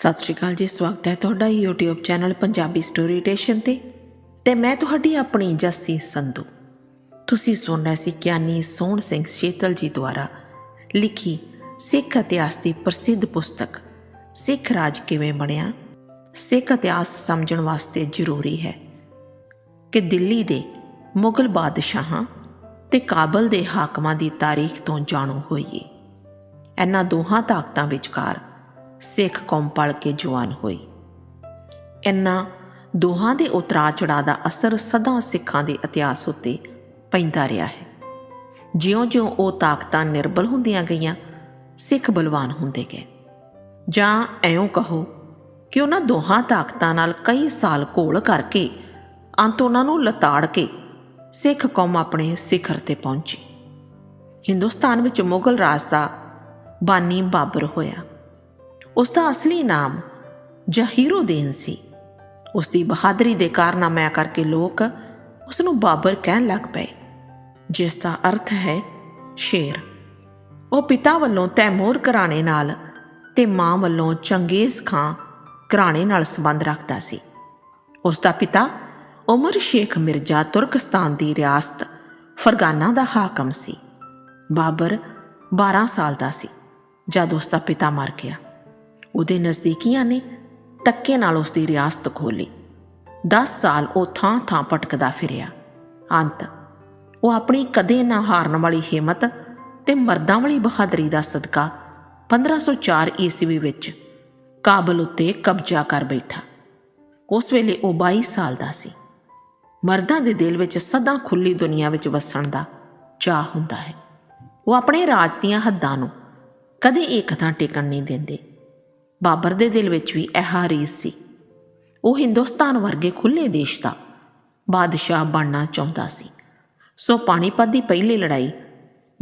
ਸਤਿ ਸ਼੍ਰੀ ਅਕਾਲ ਜੀ, ਸਵਾਗਤ ਹੈ ਤੁਹਾਡਾ YouTube channel Punjabi story station ਤੇ। ਤੇ ਮੈਂ ਤੁਹਾਡੀ ਆਪਣੀ ਜੱਸੀ ਸੰਧੂ। ਤੁਸੀਂ ਸੁਣ ਰਹੇ ਸੀ ਗਿਆਨੀ ਸੋਹਣ ਸਿੰਘ ਸ਼ੇਤਲ ਜੀ ਦੁਆਰਾ ਲਿਖੀ ਸਿੱਖ ਇਤਿਹਾਸ ਦੀ ਪ੍ਰਸਿੱਧ ਪੁਸਤਕ, ਸਿੱਖ ਰਾਜ ਕਿਵੇਂ ਬਣਿਆ? ਸਿੱਖ ਇਤਿਹਾਸ ਸਮਝਣ ਵਾਸਤੇ ਜ਼ਰੂਰੀ ਹੈ ਕਿ ਦਿੱਲੀ ਦੇ ਮੁਗਲ ਬਾਦਸ਼ਾਹਾਂ ਤੇ ਕਾਬਲ ਦੇ ਹਾਕਮਾਂ ਦੀ ਤਾਰੀਖ ਤੋਂ ਜਾਣੂ ਹੋਈਏ। ਇਹਨਾਂ ਦੋਹਾਂ ਤਾਕਤਾਂ ਵਿਚਕਾਰ ਸਿੱਖ ਕੌਮ ਪਲ ਕੇ ਜਵਾਨ ਹੋਈ। ਇਹਨਾਂ ਦੋਹਾਂ ਦੇ ਉਤਰਾ ਚੜਾ ਦਾ ਅਸਰ ਸਦਾ ਸਿੱਖਾਂ ਦੇ ਇਤਿਹਾਸ ਉੱਤੇ ਪੈਂਦਾ ਰਿਹਾ ਹੈ। ਜਿਉਂ-ਜਿਉਂ ਉਹ ਤਾਕਤਾਂ ਨਿਰਬਲ ਹੁੰਦੀਆਂ ਗਈਆਂ, ਸਿੱਖ ਬਲਵਾਨ ਹੁੰਦੇ ਗਏ। ਜਾਂ ਐਉਂ ਕਹੋ ਕਿ ਉਹਨਾਂ ਦੋਹਾਂ ਤਾਕਤਾਂ ਨਾਲ ਕਈ ਸਾਲ ਘੋਲ ਕਰਕੇ ਅੰਤ ਉਹਨਾਂ ਨੂੰ ਲਤਾੜ ਕੇ ਸਿੱਖ ਕੌਮ ਆਪਣੇ ਸਿਖਰ ਤੇ ਪਹੁੰਚੀ। ਹਿੰਦੁਸਤਾਨ ਵਿੱਚ ਮੁਗਲ ਰਾਜ ਦਾ ਬਾਨੀ ਬਾਬਰ ਹੋਇਆ। ਉਸ ਦਾ ਅਸਲੀ ਨਾਮ ਜਹੀਰੁਦੀਨ ਸੀ। ਉਸ ਦੀ ਬਹਾਦਰੀ ਦੇ ਕਾਰਨਾਮਿਆਂ ਕਰਕੇ ਲੋਕ ਉਸ ਨੂੰ ਬਾਬਰ ਕਹਿਣ ਲੱਗ ਪਏ, ਜਿਸ ਦਾ ਅਰਥ ਹੈ ਸ਼ੇਰ। ਉਹ ਪਿਤਾ ਵੱਲੋਂ ਤੈਮੂਰ ਘਰਾਣੇ ਨਾਲ ਤੇ ਮਾਂ ਵੱਲੋਂ ਚੰਗੇਜ਼ ਖਾਂ ਘਰਾਣੇ ਨਾਲ ਸੰਬੰਧ ਰੱਖਦਾ ਸੀ। ਉਸ ਦਾ ਪਿਤਾ ਉਮਰ ਸ਼ੇਖ ਮਿਰਜ਼ਾ ਤੁਰਕਸਤਾਨ ਦੀ ਰਿਆਸਤ ਫਰਗਾਨਾ ਦਾ ਹਾਕਮ ਸੀ। ਬਾਬਰ 12 ਸਾਲ ਦਾ ਸੀ, ਜਦ ਉਸ ਦਾ ਪਿਤਾ ਮਰ ਗਿਆ। ਉਹਦੇ ਨਜ਼ਦੀਕੀਆਂ ਨੇ ਤੱਕੇ ਨਾਲ ਉਸ ਦੀ ਰਿਆਸਤ ਖੋਲੀ 10 ਸਾਲ ਉਹ ਥਾਂ-ਥਾਂ ਭਟਕਦਾ ਫਿਰਿਆ। ਅੰਤ, ਉਹ ਆਪਣੀ ਕਦੇ ਨਾ ਹਾਰਨ ਵਾਲੀ ਹਿੰਮਤ ਤੇ ਮਰਦਾਂ ਵਾਲੀ ਬਹਾਦਰੀ ਦਾ ਸਦਕਾ 1504 ਈਸਵੀ ਵਿੱਚ ਕਾਬਲ ਉੱਤੇ ਕਬਜ਼ਾ ਕਰ ਬੈਠਾ। ਉਸ ਵੇਲੇ ਉਹ 22 ਸਾਲ ਦਾ ਸੀ। ਮਰਦਾਂ ਦੇ ਦਿਲ ਵਿੱਚ ਸਦਾ ਖੁੱਲੀ ਦੁਨੀਆ ਵਿੱਚ ਵਸਣ ਦਾ ਚਾਹ ਹੁੰਦਾ ਹੈ। ਉਹ ਆਪਣੇ ਰਾਜ ਦੀਆਂ ਹੱਦਾਂ ਨੂੰ ਕਦੇ ਇੱਕ ਥਾਂ ਟਿਕਣ ਨਹੀਂ ਦਿੰਦੇ। ਬਾਬਰ ਦੇ ਦਿਲ ਵਿੱਚ ਵੀ ਇਹ ਰੀਸ ਸੀ। ਉਹ ਹਿੰਦੁਸਤਾਨ ਵਰਗੇ ਖੁੱਲੇ ਦੇਸ਼ ਦਾ ਬਾਦਸ਼ਾਹ ਬਣਨਾ ਚਾਹੁੰਦਾ ਸੀ। ਸੋ ਪਾਣੀਪਤ ਦੀ ਪਹਿਲੀ ਲੜਾਈ,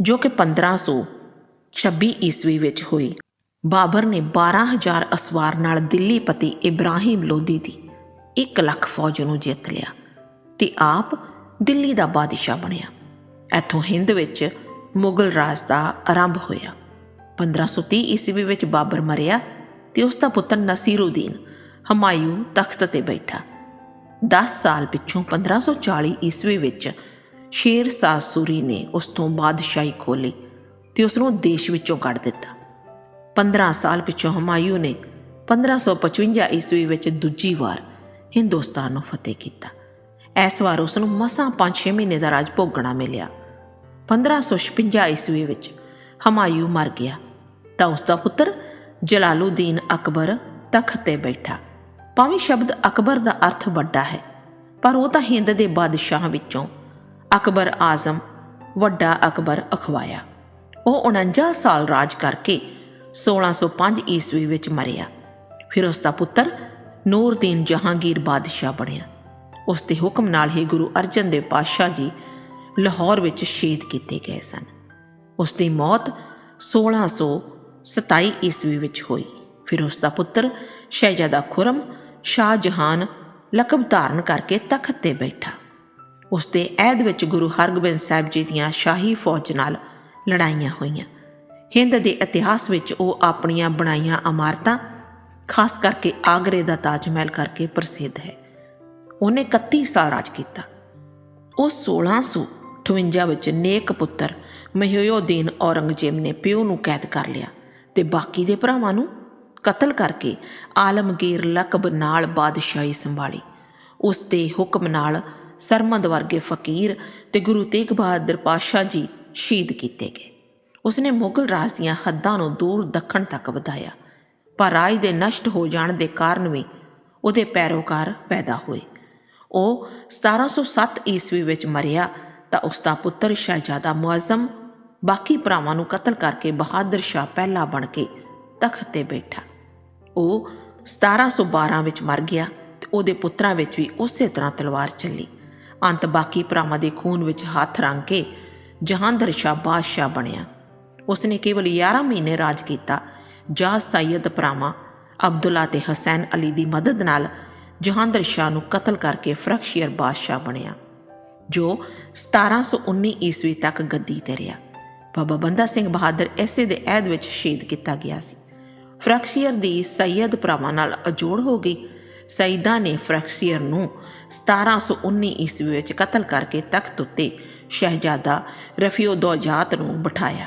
ਜੋ ਕਿ 1526 ਈਸਵੀ ਵਿੱਚ ਹੋਈ, ਬਾਬਰ ਨੇ 12000 ਅਸਵਾਰ ਨਾਲ ਦਿੱਲੀ ਪਤੀ ਇਬਰਾਹਿਮ ਲੋਧੀ ਦੀ 1 ਲੱਖ ਫੌਜ ਨੂੰ ਜਿੱਤ ਲਿਆ ਤੇ ਆਪ ਦਿੱਲੀ ਦਾ ਬਾਦਸ਼ਾਹ ਬਣਿਆ। ਇੱਥੋਂ ਹਿੰਦ ਵਿੱਚ ਮੁਗਲ ਰਾਜ ਦਾ ਆਰੰਭ ਹੋਇਆ। 1530 ਈਸਵੀ ਵਿੱਚ ਬਾਬਰ ਮਰਿਆ ਤੇ ਉਸ ਦਾ ਪੁੱਤਰ ਨਸੀਰਉਦੀਨ ਹਮਾਯੂ ਤਖਤ ਤੇ ਬੈਠਾ। 10 ਸਾਲ ਪਿੱਛੋਂ 1540 ਈਸਵੀ ਵਿੱਚ ਸ਼ੇਰ ਸ਼ਾਹ ਸੂਰੀ ਨੇ ਉਸ ਤੋਂ ਬਾਦਸ਼ਾਹੀ ਖੋਲੀ ਤੇ ਉਸ ਨੂੰ ਦੇਸ਼ ਵਿੱਚੋਂ ਕੱਢ ਦਿੱਤਾ। 15 ਸਾਲ ਪਿੱਛੋਂ ਹਮਾਯੂ ਨੇ 1555 ਈਸਵੀ ਵਿੱਚ ਦੂਜੀ ਵਾਰ ਹਿੰਦੁਸਤਾਨ ਨੂੰ ਫਤਿਹ ਕੀਤਾ। ਇਸ ਵਾਰ ਉਸ ਨੂੰ ਮਸਾਂ 5-6 ਮਹੀਨੇ ਦਾ ਰਾਜ ਭੋਗਣਾ ਮਿਲਿਆ। 1556 ਈਸਵੀ ਵਿੱਚ ਹਮਾਯੂ ਮਰ ਗਿਆ। ਤਾਂ ਉਸ ਦਾ ਪੁੱਤਰ ਜਲਾਲੂਦੀਨ ਅਕਬਰ ਤਖਤ ਤੇ ਬੈਠਾ। ਭਾਵੇਂ ਸ਼ਬਦ ਅਕਬਰ ਦਾ ਅਰਥ ਵੱਡਾ ਹੈ, ਪਰ ਉਹ ਤਾਂ ਹਿੰਦ ਦੇ ਬਾਦਸ਼ਾਹ ਵਿੱਚੋਂ ਅਕਬਰ ਆਜ਼ਮ ਵੱਡਾ ਅਕਬਰ ਅਖਵਾਇਆ। ਉਹ 49 ਸਾਲ ਰਾਜ ਕਰਕੇ 1605 ਈਸਵੀ ਵਿੱਚ ਮਰਿਆ। ਫਿਰ ਉਸ ਦਾ ਪੁੱਤਰ ਨੂਰਦੀਨ ਜਹਾਂਗੀਰ ਬਾਦਸ਼ਾਹ ਬਣਿਆ। ਉਸ ਦੇ ਹੁਕਮ ਨਾਲ ਹੀ ਗੁਰੂ ਅਰਜਨ ਦੇਵ ਪਾਤਸ਼ਾਹ ਜੀ ਲਾਹੌਰ ਵਿੱਚ ਸ਼ਹੀਦ ਕੀਤੇ ਗਏ ਸਨ। ਉਸ ਦੀ ਮੌਤ 1627 ਈਸਵੀ ਵਿੱਚ ਹੋਈ। ਫਿਰ ਉਸ ਦਾ ਪੁੱਤਰ ਸ਼ਹਿਜ਼ਾਦਾ ਖੁਰਮ ਸ਼ਾਹ ਜਹਾਨ ਲਕਬ ਧਾਰਨ ਕਰਕੇ ਤਖਤ ਤੇ ਬੈਠਾ। ਉਸ ਦੇ ਐਦ ਵਿੱਚ ਗੁਰੂ ਹਰਗੋਬਿੰਦ ਸਾਹਿਬ ਜੀ ਦੀਆਂ ਸ਼ਾਹੀ ਫੌਜ ਨਾਲ ਲੜਾਈਆਂ ਹੋਈਆਂ। ਹਿੰਦ ਦੇ ਇਤਿਹਾਸ ਵਿੱਚ ਉਹ ਆਪਣੀਆਂ ਬਣਾਈਆਂ ਇਮਾਰਤਾਂ, ਖਾਸ ਕਰਕੇ ਆਗਰੇ ਦਾ ਤਾਜ ਮਹਿਲ ਕਰਕੇ ਪ੍ਰਸਿੱਧ ਹੈ। ਉਹਨੇ 31 ਸਾਲ ਰਾਜ ਕੀਤਾ। ਉਹ 1658 ਵਿੱਚ ਨੇਕ ਪੁੱਤਰ ਮਹਿਯੂਦੀਨ ਔਰੰਗਜ਼ੇਬ ਨੇ ਪਿਓ ਨੂੰ ਕੈਦ ਕਰ ਲਿਆ। ਤੇ ਬਾਕੀ ਦੇ ਭਰਾਵਾਂ ਨੂੰ ਕਤਲ ਕਰਕੇ ਆਲਮਗੀਰ ਲਕਬ ਨਾਲ ਬਾਦਸ਼ਾਹੀ ਸੰਭਾਲੀ। ਉਸ ਦੇ ਹੁਕਮ ਨਾਲ ਸਰਮਦ ਵਰਗੇ ਫਕੀਰ ਤੇ ਗੁਰੂ ਤੇਗ ਬਹਾਦਰ ਪਾਤਸ਼ਾਹ ਜੀ ਸ਼ਹੀਦ ਕੀਤੇ ਗਏ। ਉਸਨੇ ਮੁਗਲ ਰਾਜ ਦੀਆਂ ਹੱਦਾਂ ਨੂੰ ਦੂਰ ਦੱਖਣ ਤੱਕ ਵਧਾਇਆ। ਪਰ ਰਾਜ ਦੇ ਨਸ਼ਟ ਹੋ ਜਾਣ ਦੇ ਕਾਰਨ ਵੀ ਉਹਦੇ ਪੈਰੋਕਾਰ ਪੈਦਾ ਹੋਏ। ਉਹ 1707 ਈਸਵੀ ਵਿੱਚ ਮਰਿਆ ਤਾਂ ਉਸ ਦਾ ਪੁੱਤਰ ਸ਼ਹਿਜ਼ਾਦਾ ਮੁਅਜ਼ਮ ਬਾਕੀ ਭਰਾਵਾਂ ਨੂੰ ਕਤਲ ਕਰਕੇ ਬਹਾਦਰ ਸ਼ਾਹ ਪਹਿਲਾ ਬਣ ਕੇ ਤਖਤ ਤੇ ਬੈਠਾ। ਉਹ 1712 ਵਿੱਚ ਮਰ ਗਿਆ ਤੇ ਉਹਦੇ ਪੁੱਤਰਾਂ ਵਿੱਚ ਵੀ ਉਸੇ ਤਰ੍ਹਾਂ ਤਲਵਾਰ ਚੱਲੀ। ਅੰਤ ਬਾਕੀ ਭਰਾਵਾਂ ਦੇ ਖੂਨ ਵਿੱਚ ਹੱਥ ਰੰਗ ਕੇ ਜਹਾਂਦਰ ਸ਼ਾਹ ਬਾਦਸ਼ਾਹ ਬਣਿਆ। ਉਸਨੇ ਕੇਵਲ 11 ਮਹੀਨੇ ਰਾਜ ਕੀਤਾ। ਜਾਂ ਸੈਯਦ ਭਰਾਵਾਂ ਅਬਦੁੱਲਾ ਤੇ ਹਸੈਨ ਅਲੀ ਦੀ ਮਦਦ ਨਾਲ ਜਹਾਂਦਰ ਸ਼ਾਹ ਨੂੰ ਕਤਲ ਕਰਕੇ ਫਰਖਸ਼ੀਅਰ ਬਾਦਸ਼ਾਹ ਬਣਿਆ, ਜੋ 1719 ਈਸਵੀ ਤੱਕ ਗੱਦੀ ਤੇ ਰਿਹਾ। ਬਾਬਾ ਬੰਦਾ ਸਿੰਘ ਬਹਾਦਰ ਐਸੇ ਦੇ ਐਦ ਵਿੱਚ ਸ਼ਹੀਦ ਕੀਤਾ ਗਿਆ ਸੀ। ਫਰੈਕਸ਼ੀਅਰ ਦੀ ਸੈਯਦ ਭਰਾਵਾਂ ਨਾਲ ਅਜੋੜ ਹੋ ਗਈ। ਸੈਦਾ ਨੇ ਫਰੈਕਸ਼ੀਅਰ ਨੂੰ 1719 ਈਸਵੀ ਵਿੱਚ ਕਤਲ ਕਰਕੇ ਤਖਤ ਉੱਤੇ ਸ਼ਹਿਜ਼ਾਦਾ ਰਫੀਉਦੋਜਾਤ ਨੂੰ ਬਿਠਾਇਆ।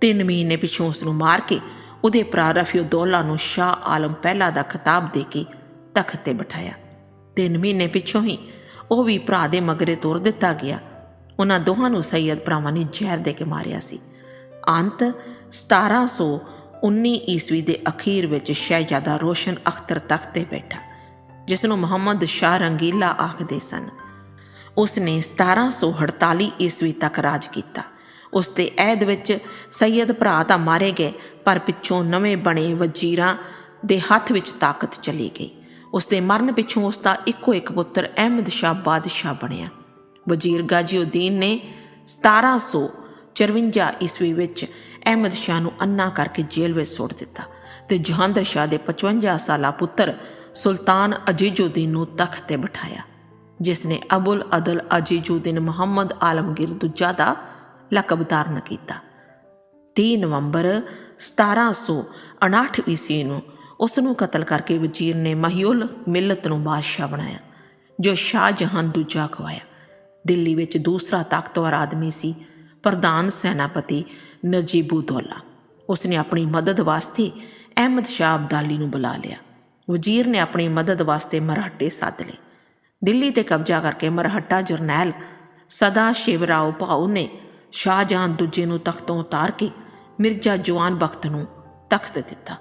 ਤਿੰਨ ਮਹੀਨੇ ਪਿਛੋਂ ਉਸ ਨੂੰ ਮਾਰ ਕੇ ਉਹਦੇ ਭਰਾ ਰਫੀਉਦੋਲਾ ਨੂੰ ਸ਼ਾਹ ਆਲਮ ਪਹਿਲਾ ਦਾ ਖਿਤਾਬ ਦੇ ਕੇ ਤਖਤ ਤੇ ਬਿਠਾਇਆ। ਤਿੰਨ ਮਹੀਨੇ ਪਿਛੋਂ ਹੀ ਉਹ ਵੀ ਭਰਾ ਦੇ ਮਗਰੇ ਤੋਰ ਦਿੱਤਾ ਗਿਆ। ਉਹਨਾਂ ਦੋਹਾਂ ਨੂੰ ਸੈਯਦ ਭਰਾਵਾਂ ਨੇ ਜ਼ਹਿਰ ਦੇ ਕੇ ਮਾਰਿਆ ਸੀ। ਅੰਤ 1719 ਈਸਵੀ ਦੇ ਅਖੀਰ ਵਿੱਚ ਸ਼ਹਿਜ਼ਾਦਾ ਰੋਸ਼ਨ ਅਖਤਰ ਤਖਤ ਤੇ ਬੈਠਾ ਜਿਸ ਨੂੰ ਮੁਹੰਮਦ ਸ਼ਾਹ ਰੰਗੀਲਾ ਆਖਦੇ ਸਨ। ਉਸ ਨੇ 1748 ਈਸਵੀ ਤੱਕ ਰਾਜ ਕੀਤਾ। ਉਸ ਦੇ ਐਦ ਵਿੱਚ ਸੈਯਦ ਭਰਾ ਤਾਂ ਮਾਰੇ ਗਏ, ਪਰ ਪਿੱਛੋਂ ਨਵੇਂ ਬਣੇ ਵਜ਼ੀਰਾਂ ਦੇ ਹੱਥ ਵਿੱਚ ਤਾਕਤ ਚਲੀ ਗਈ। ਉਸ ਦੇ ਮਰਨ ਪਿੱਛੋਂ ਉਸ ਦਾ ਇੱਕੋ ਇੱਕ ਪੁੱਤਰ ਅਹਿਮਦ ਸ਼ਾਹ ਬਾਦਸ਼ਾਹ ਬਣਿਆ। ਵਜ਼ੀਰ ਗਾਜੀਉਦੀਨ ਨੇ 1754 ਈਸਵੀ ਵਿੱਚ ਅਹਿਮਦ ਸ਼ਾਹ ਨੂੰ ਅੰਨਾ ਕਰਕੇ ਜੇਲ੍ਹ ਵਿੱਚ ਸੁੱਟ ਦਿੱਤਾ ਤੇ ਜਹਾਂਦਰ ਸ਼ਾਹ ਦੇ 55 ਸਾਲਾ ਪੁੱਤਰ ਸੁਲਤਾਨ ਅਜੀਜੁਦੀਨ ਨੂੰ ਤਖਤ ਤੇ ਬਿਠਾਇਆ, ਜਿਸ ਨੇ ਅਬੁਲ ਅਦਲ ਅਜੀਜੁਦੀਨ ਮੁਹੰਮਦ ਆਲਮਗੀਰ ਦੂਜਾ ਦਾ ਲਕਬ ਧਾਰਨ ਕੀਤਾ। 30 ਨਵੰਬਰ 1759 ਈਸਵੀ ਨੂੰ ਉਸ ਨੂੰ ਕਤਲ ਕਰਕੇ ਵਜ਼ੀਰ ਨੇ ਮਹਿਉਲ ਮਿਲਤ ਨੂੰ ਬਾਦਸ਼ਾਹ ਬਣਾਇਆ, ਜੋ ਸ਼ਾਹ ਸ਼ਾਹਜਹਾਨ ਦੂਜਾ ਖਵਾਇਆ। ਦਿੱਲੀ ਵਿੱਚ ਦੂਸਰਾ ਤਾਕਤਵਰ ਆਦਮੀ ਸੀ, ਪ੍ਰਧਾਨ ਸੈਨਾਪਤੀ ਨਜੀਬੁਦੌਲਾ। ਉਸ ਨੇ ਆਪਣੀ ਮਦਦ ਵਾਸਤੇ ਅਹਿਮਦ ਸ਼ਾਹ ਅਬਦਾਲੀ ਨੂੰ ਬੁਲਾ ਲਿਆ। ਵਜ਼ੀਰ ਨੇ ਆਪਣੀ ਮਦਦ ਵਾਸਤੇ ਮਰਾਠੇ ਸੱਦ ਲਏ। ਦਿੱਲੀ ਤੇ ਕਬਜ਼ਾ ਕਰਕੇ ਮਰਹੱਟਾ ਜਰਨੈਲ ਸਦਾ ਸ਼ਿਵਰਾਓ ਭਾਊ ਨੇ ਸ਼ਾਹਜਹਾਨ ਦੂਜੇ ਨੂੰ ਤਖਤੋਂ ਉਤਾਰ ਕੇ ਮਿਰਜ਼ਾ ਜਵਾਨ ਬਖਤ ਨੂੰ ਤਖਤ ਦਿੱਤਾ,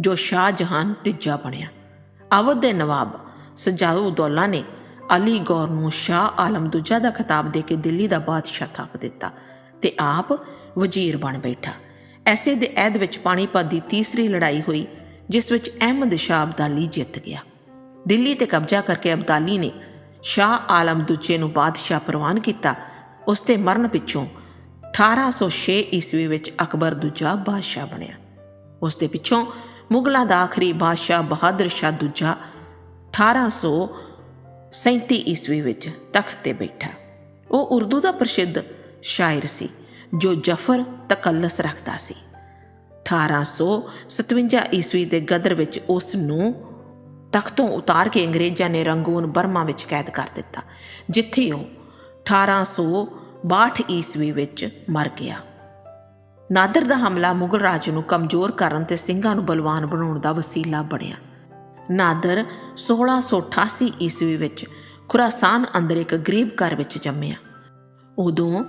ਜੋ ਸ਼ਾਹਜਹਾਨ ਤੀਜਾ ਬਣਿਆ। ਅਵਧ ਦੇ ਨਵਾਬ ਸਜਾਉਦੌਲਾ ਨੇ ਅਲੀ ਗੌਰ ਨੂੰ ਸ਼ਾਹ ਆਲਮ ਦੂਜਾ ਦਾ ਖਿਤਾਬ ਦੇ ਕੇ ਦਿੱਲੀ ਦਾ ਬਾਦਸ਼ਾਹ ਥਾਪ ਦਿੱਤਾ ਤੇ ਆਪ ਵਜ਼ੀਰ ਬਣ ਬੈਠਾ। ਐਸੇ ਦੇ ਐਦ ਵਿੱਚ ਪਾਣੀਪਤ ਦੀ ਤੀਸਰੀ ਲੜਾਈ ਹੋਈ, ਜਿਸ ਵਿੱਚ ਅਹਿਮਦ ਸ਼ਾਹ ਅਬਦਾਲੀ ਜਿੱਤ ਗਿਆ। ਦਿੱਲੀ ਤੇ ਕਬਜ਼ਾ ਕਰਕੇ ਅਬਦਾਲੀ ਨੇ ਸ਼ਾਹ ਆਲਮ ਦੂਜੇ ਨੂੰ ਬਾਦਸ਼ਾਹ ਪ੍ਰਵਾਨ ਕੀਤਾ। ਉਸ ਦੇ ਮਰਨ ਪਿੱਛੋਂ 1806 ਈਸਵੀ ਵਿੱਚ ਅਕਬਰ ਦੂਜਾ ਬਾਦਸ਼ਾਹ ਬਣਿਆ। ਉਸ ਦੇ ਪਿੱਛੋਂ ਮੁਗਲਾਂ ਦਾ ਆਖਰੀ ਬਾਦਸ਼ਾਹ ਬਹਾਦਰ ਸ਼ਾਹ ਦੂਜਾ 1837 ਈਸਵੀ ਵਿੱਚ ਤਖਤ ਤੇ ਬੈਠਾ। ਉਹ ਉਰਦੂ ਦਾ ਪ੍ਰਸਿੱਧ ਸ਼ਾਇਰ ਸੀ, ਜੋ ਜਫਰ ਤਕੱਲਸ ਰੱਖਦਾ ਸੀ। 1857 ਈਸਵੀ ਦੇ ਗਦਰ ਵਿੱਚ ਉਸ ਨੂੰ ਤਖਤੋਂ ਉਤਾਰ ਕੇ ਅੰਗਰੇਜ਼ਾਂ ਨੇ ਰੰਗੂਨ ਬਰਮਾ ਵਿੱਚ ਕੈਦ ਕਰ ਦਿੱਤਾ, ਜਿੱਥੇ ਉਹ 1862 ਈਸਵੀ ਵਿੱਚ ਮਰ ਗਿਆ। ਨਾਦਰ ਦਾ ਹਮਲਾ ਮੁਗਲ ਰਾਜ ਨੂੰ ਕਮਜ਼ੋਰ ਕਰਨ ਤੇ ਸਿੰਘਾਂ ਨੂੰ ਬਲਵਾਨ ਬਣਾਉਣ ਦਾ ਵਸੀਲਾ ਬਣਿਆ। ਨਾਦਰ 1688 ਈਸਵੀ ਵਿੱਚ ਖੁਰਾਸਾਨ ਅੰਦਰ ਇੱਕ ਗਰੀਬ ਘਰ ਵਿੱਚ ਜੰਮਿਆ। ਉਦੋਂ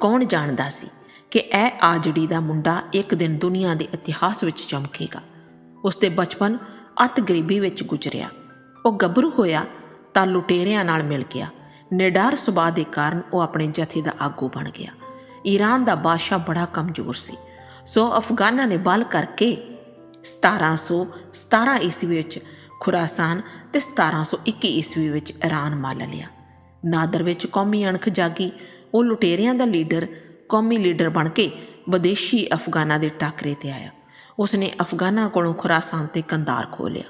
ਕੌਣ ਜਾਣਦਾ ਸੀ ਕਿ ਇਹ ਆਜੜੀ ਦਾ ਮੁੰਡਾ ਇੱਕ ਦਿਨ ਦੁਨੀਆ ਦੇ ਇਤਿਹਾਸ ਵਿੱਚ ਚਮਕੇਗਾ? ਉਸ ਦੇ ਬਚਪਨ ਅਤ ਗਰੀਬੀ ਵਿੱਚ ਗੁਜ਼ਰਿਆ। ਉਹ ਗੱਭਰੂ ਹੋਇਆ ਤਾਂ ਲੁਟੇਰਿਆਂ ਨਾਲ ਮਿਲ ਗਿਆ। ਨਿਡਾਰ ਸੁਭਾਅ ਦੇ ਕਾਰਨ ਉਹ ਆਪਣੇ ਜਥੇ ਦਾ ਆਗੂ ਬਣ ਗਿਆ। ਈਰਾਨ ਦਾ ਬਾਦਸ਼ਾਹ ਬੜਾ ਕਮਜ਼ੋਰ ਸੀ। ਸੋ ਅਫਗਾਨਾਂ ਨੇ ਬਲ ਕਰਕੇ 1717 ਈਸਵੀ ਵਿੱਚ ਖੁਰਾਸਾਨ ਤੇ 1721 ਈਸਵੀ ਵਿੱਚ ਈਰਾਨ ਮਾਲ ਲਿਆ। ਨਾਦਰ ਵਿੱਚ ਕੌਮੀ ਅਣਖ ਜਾਗੀ। ਉਹ ਲੁਟੇਰਿਆਂ ਦਾ ਲੀਡਰ, ਕੌਮੀ ਲੀਡਰ ਬਣ ਕੇ ਵਿਦੇਸ਼ੀ ਅਫਗਾਨਾਂ ਦੇ ਟਾਕਰੇ ਤੇ ਆਇਆ। ਉਸਨੇ ਅਫਗਾਨਾਂ ਕੋਲੋਂ ਖੁਰਾਸਾਨ ਤੇ ਕੰਦਾਰ ਖੋ ਲਿਆ।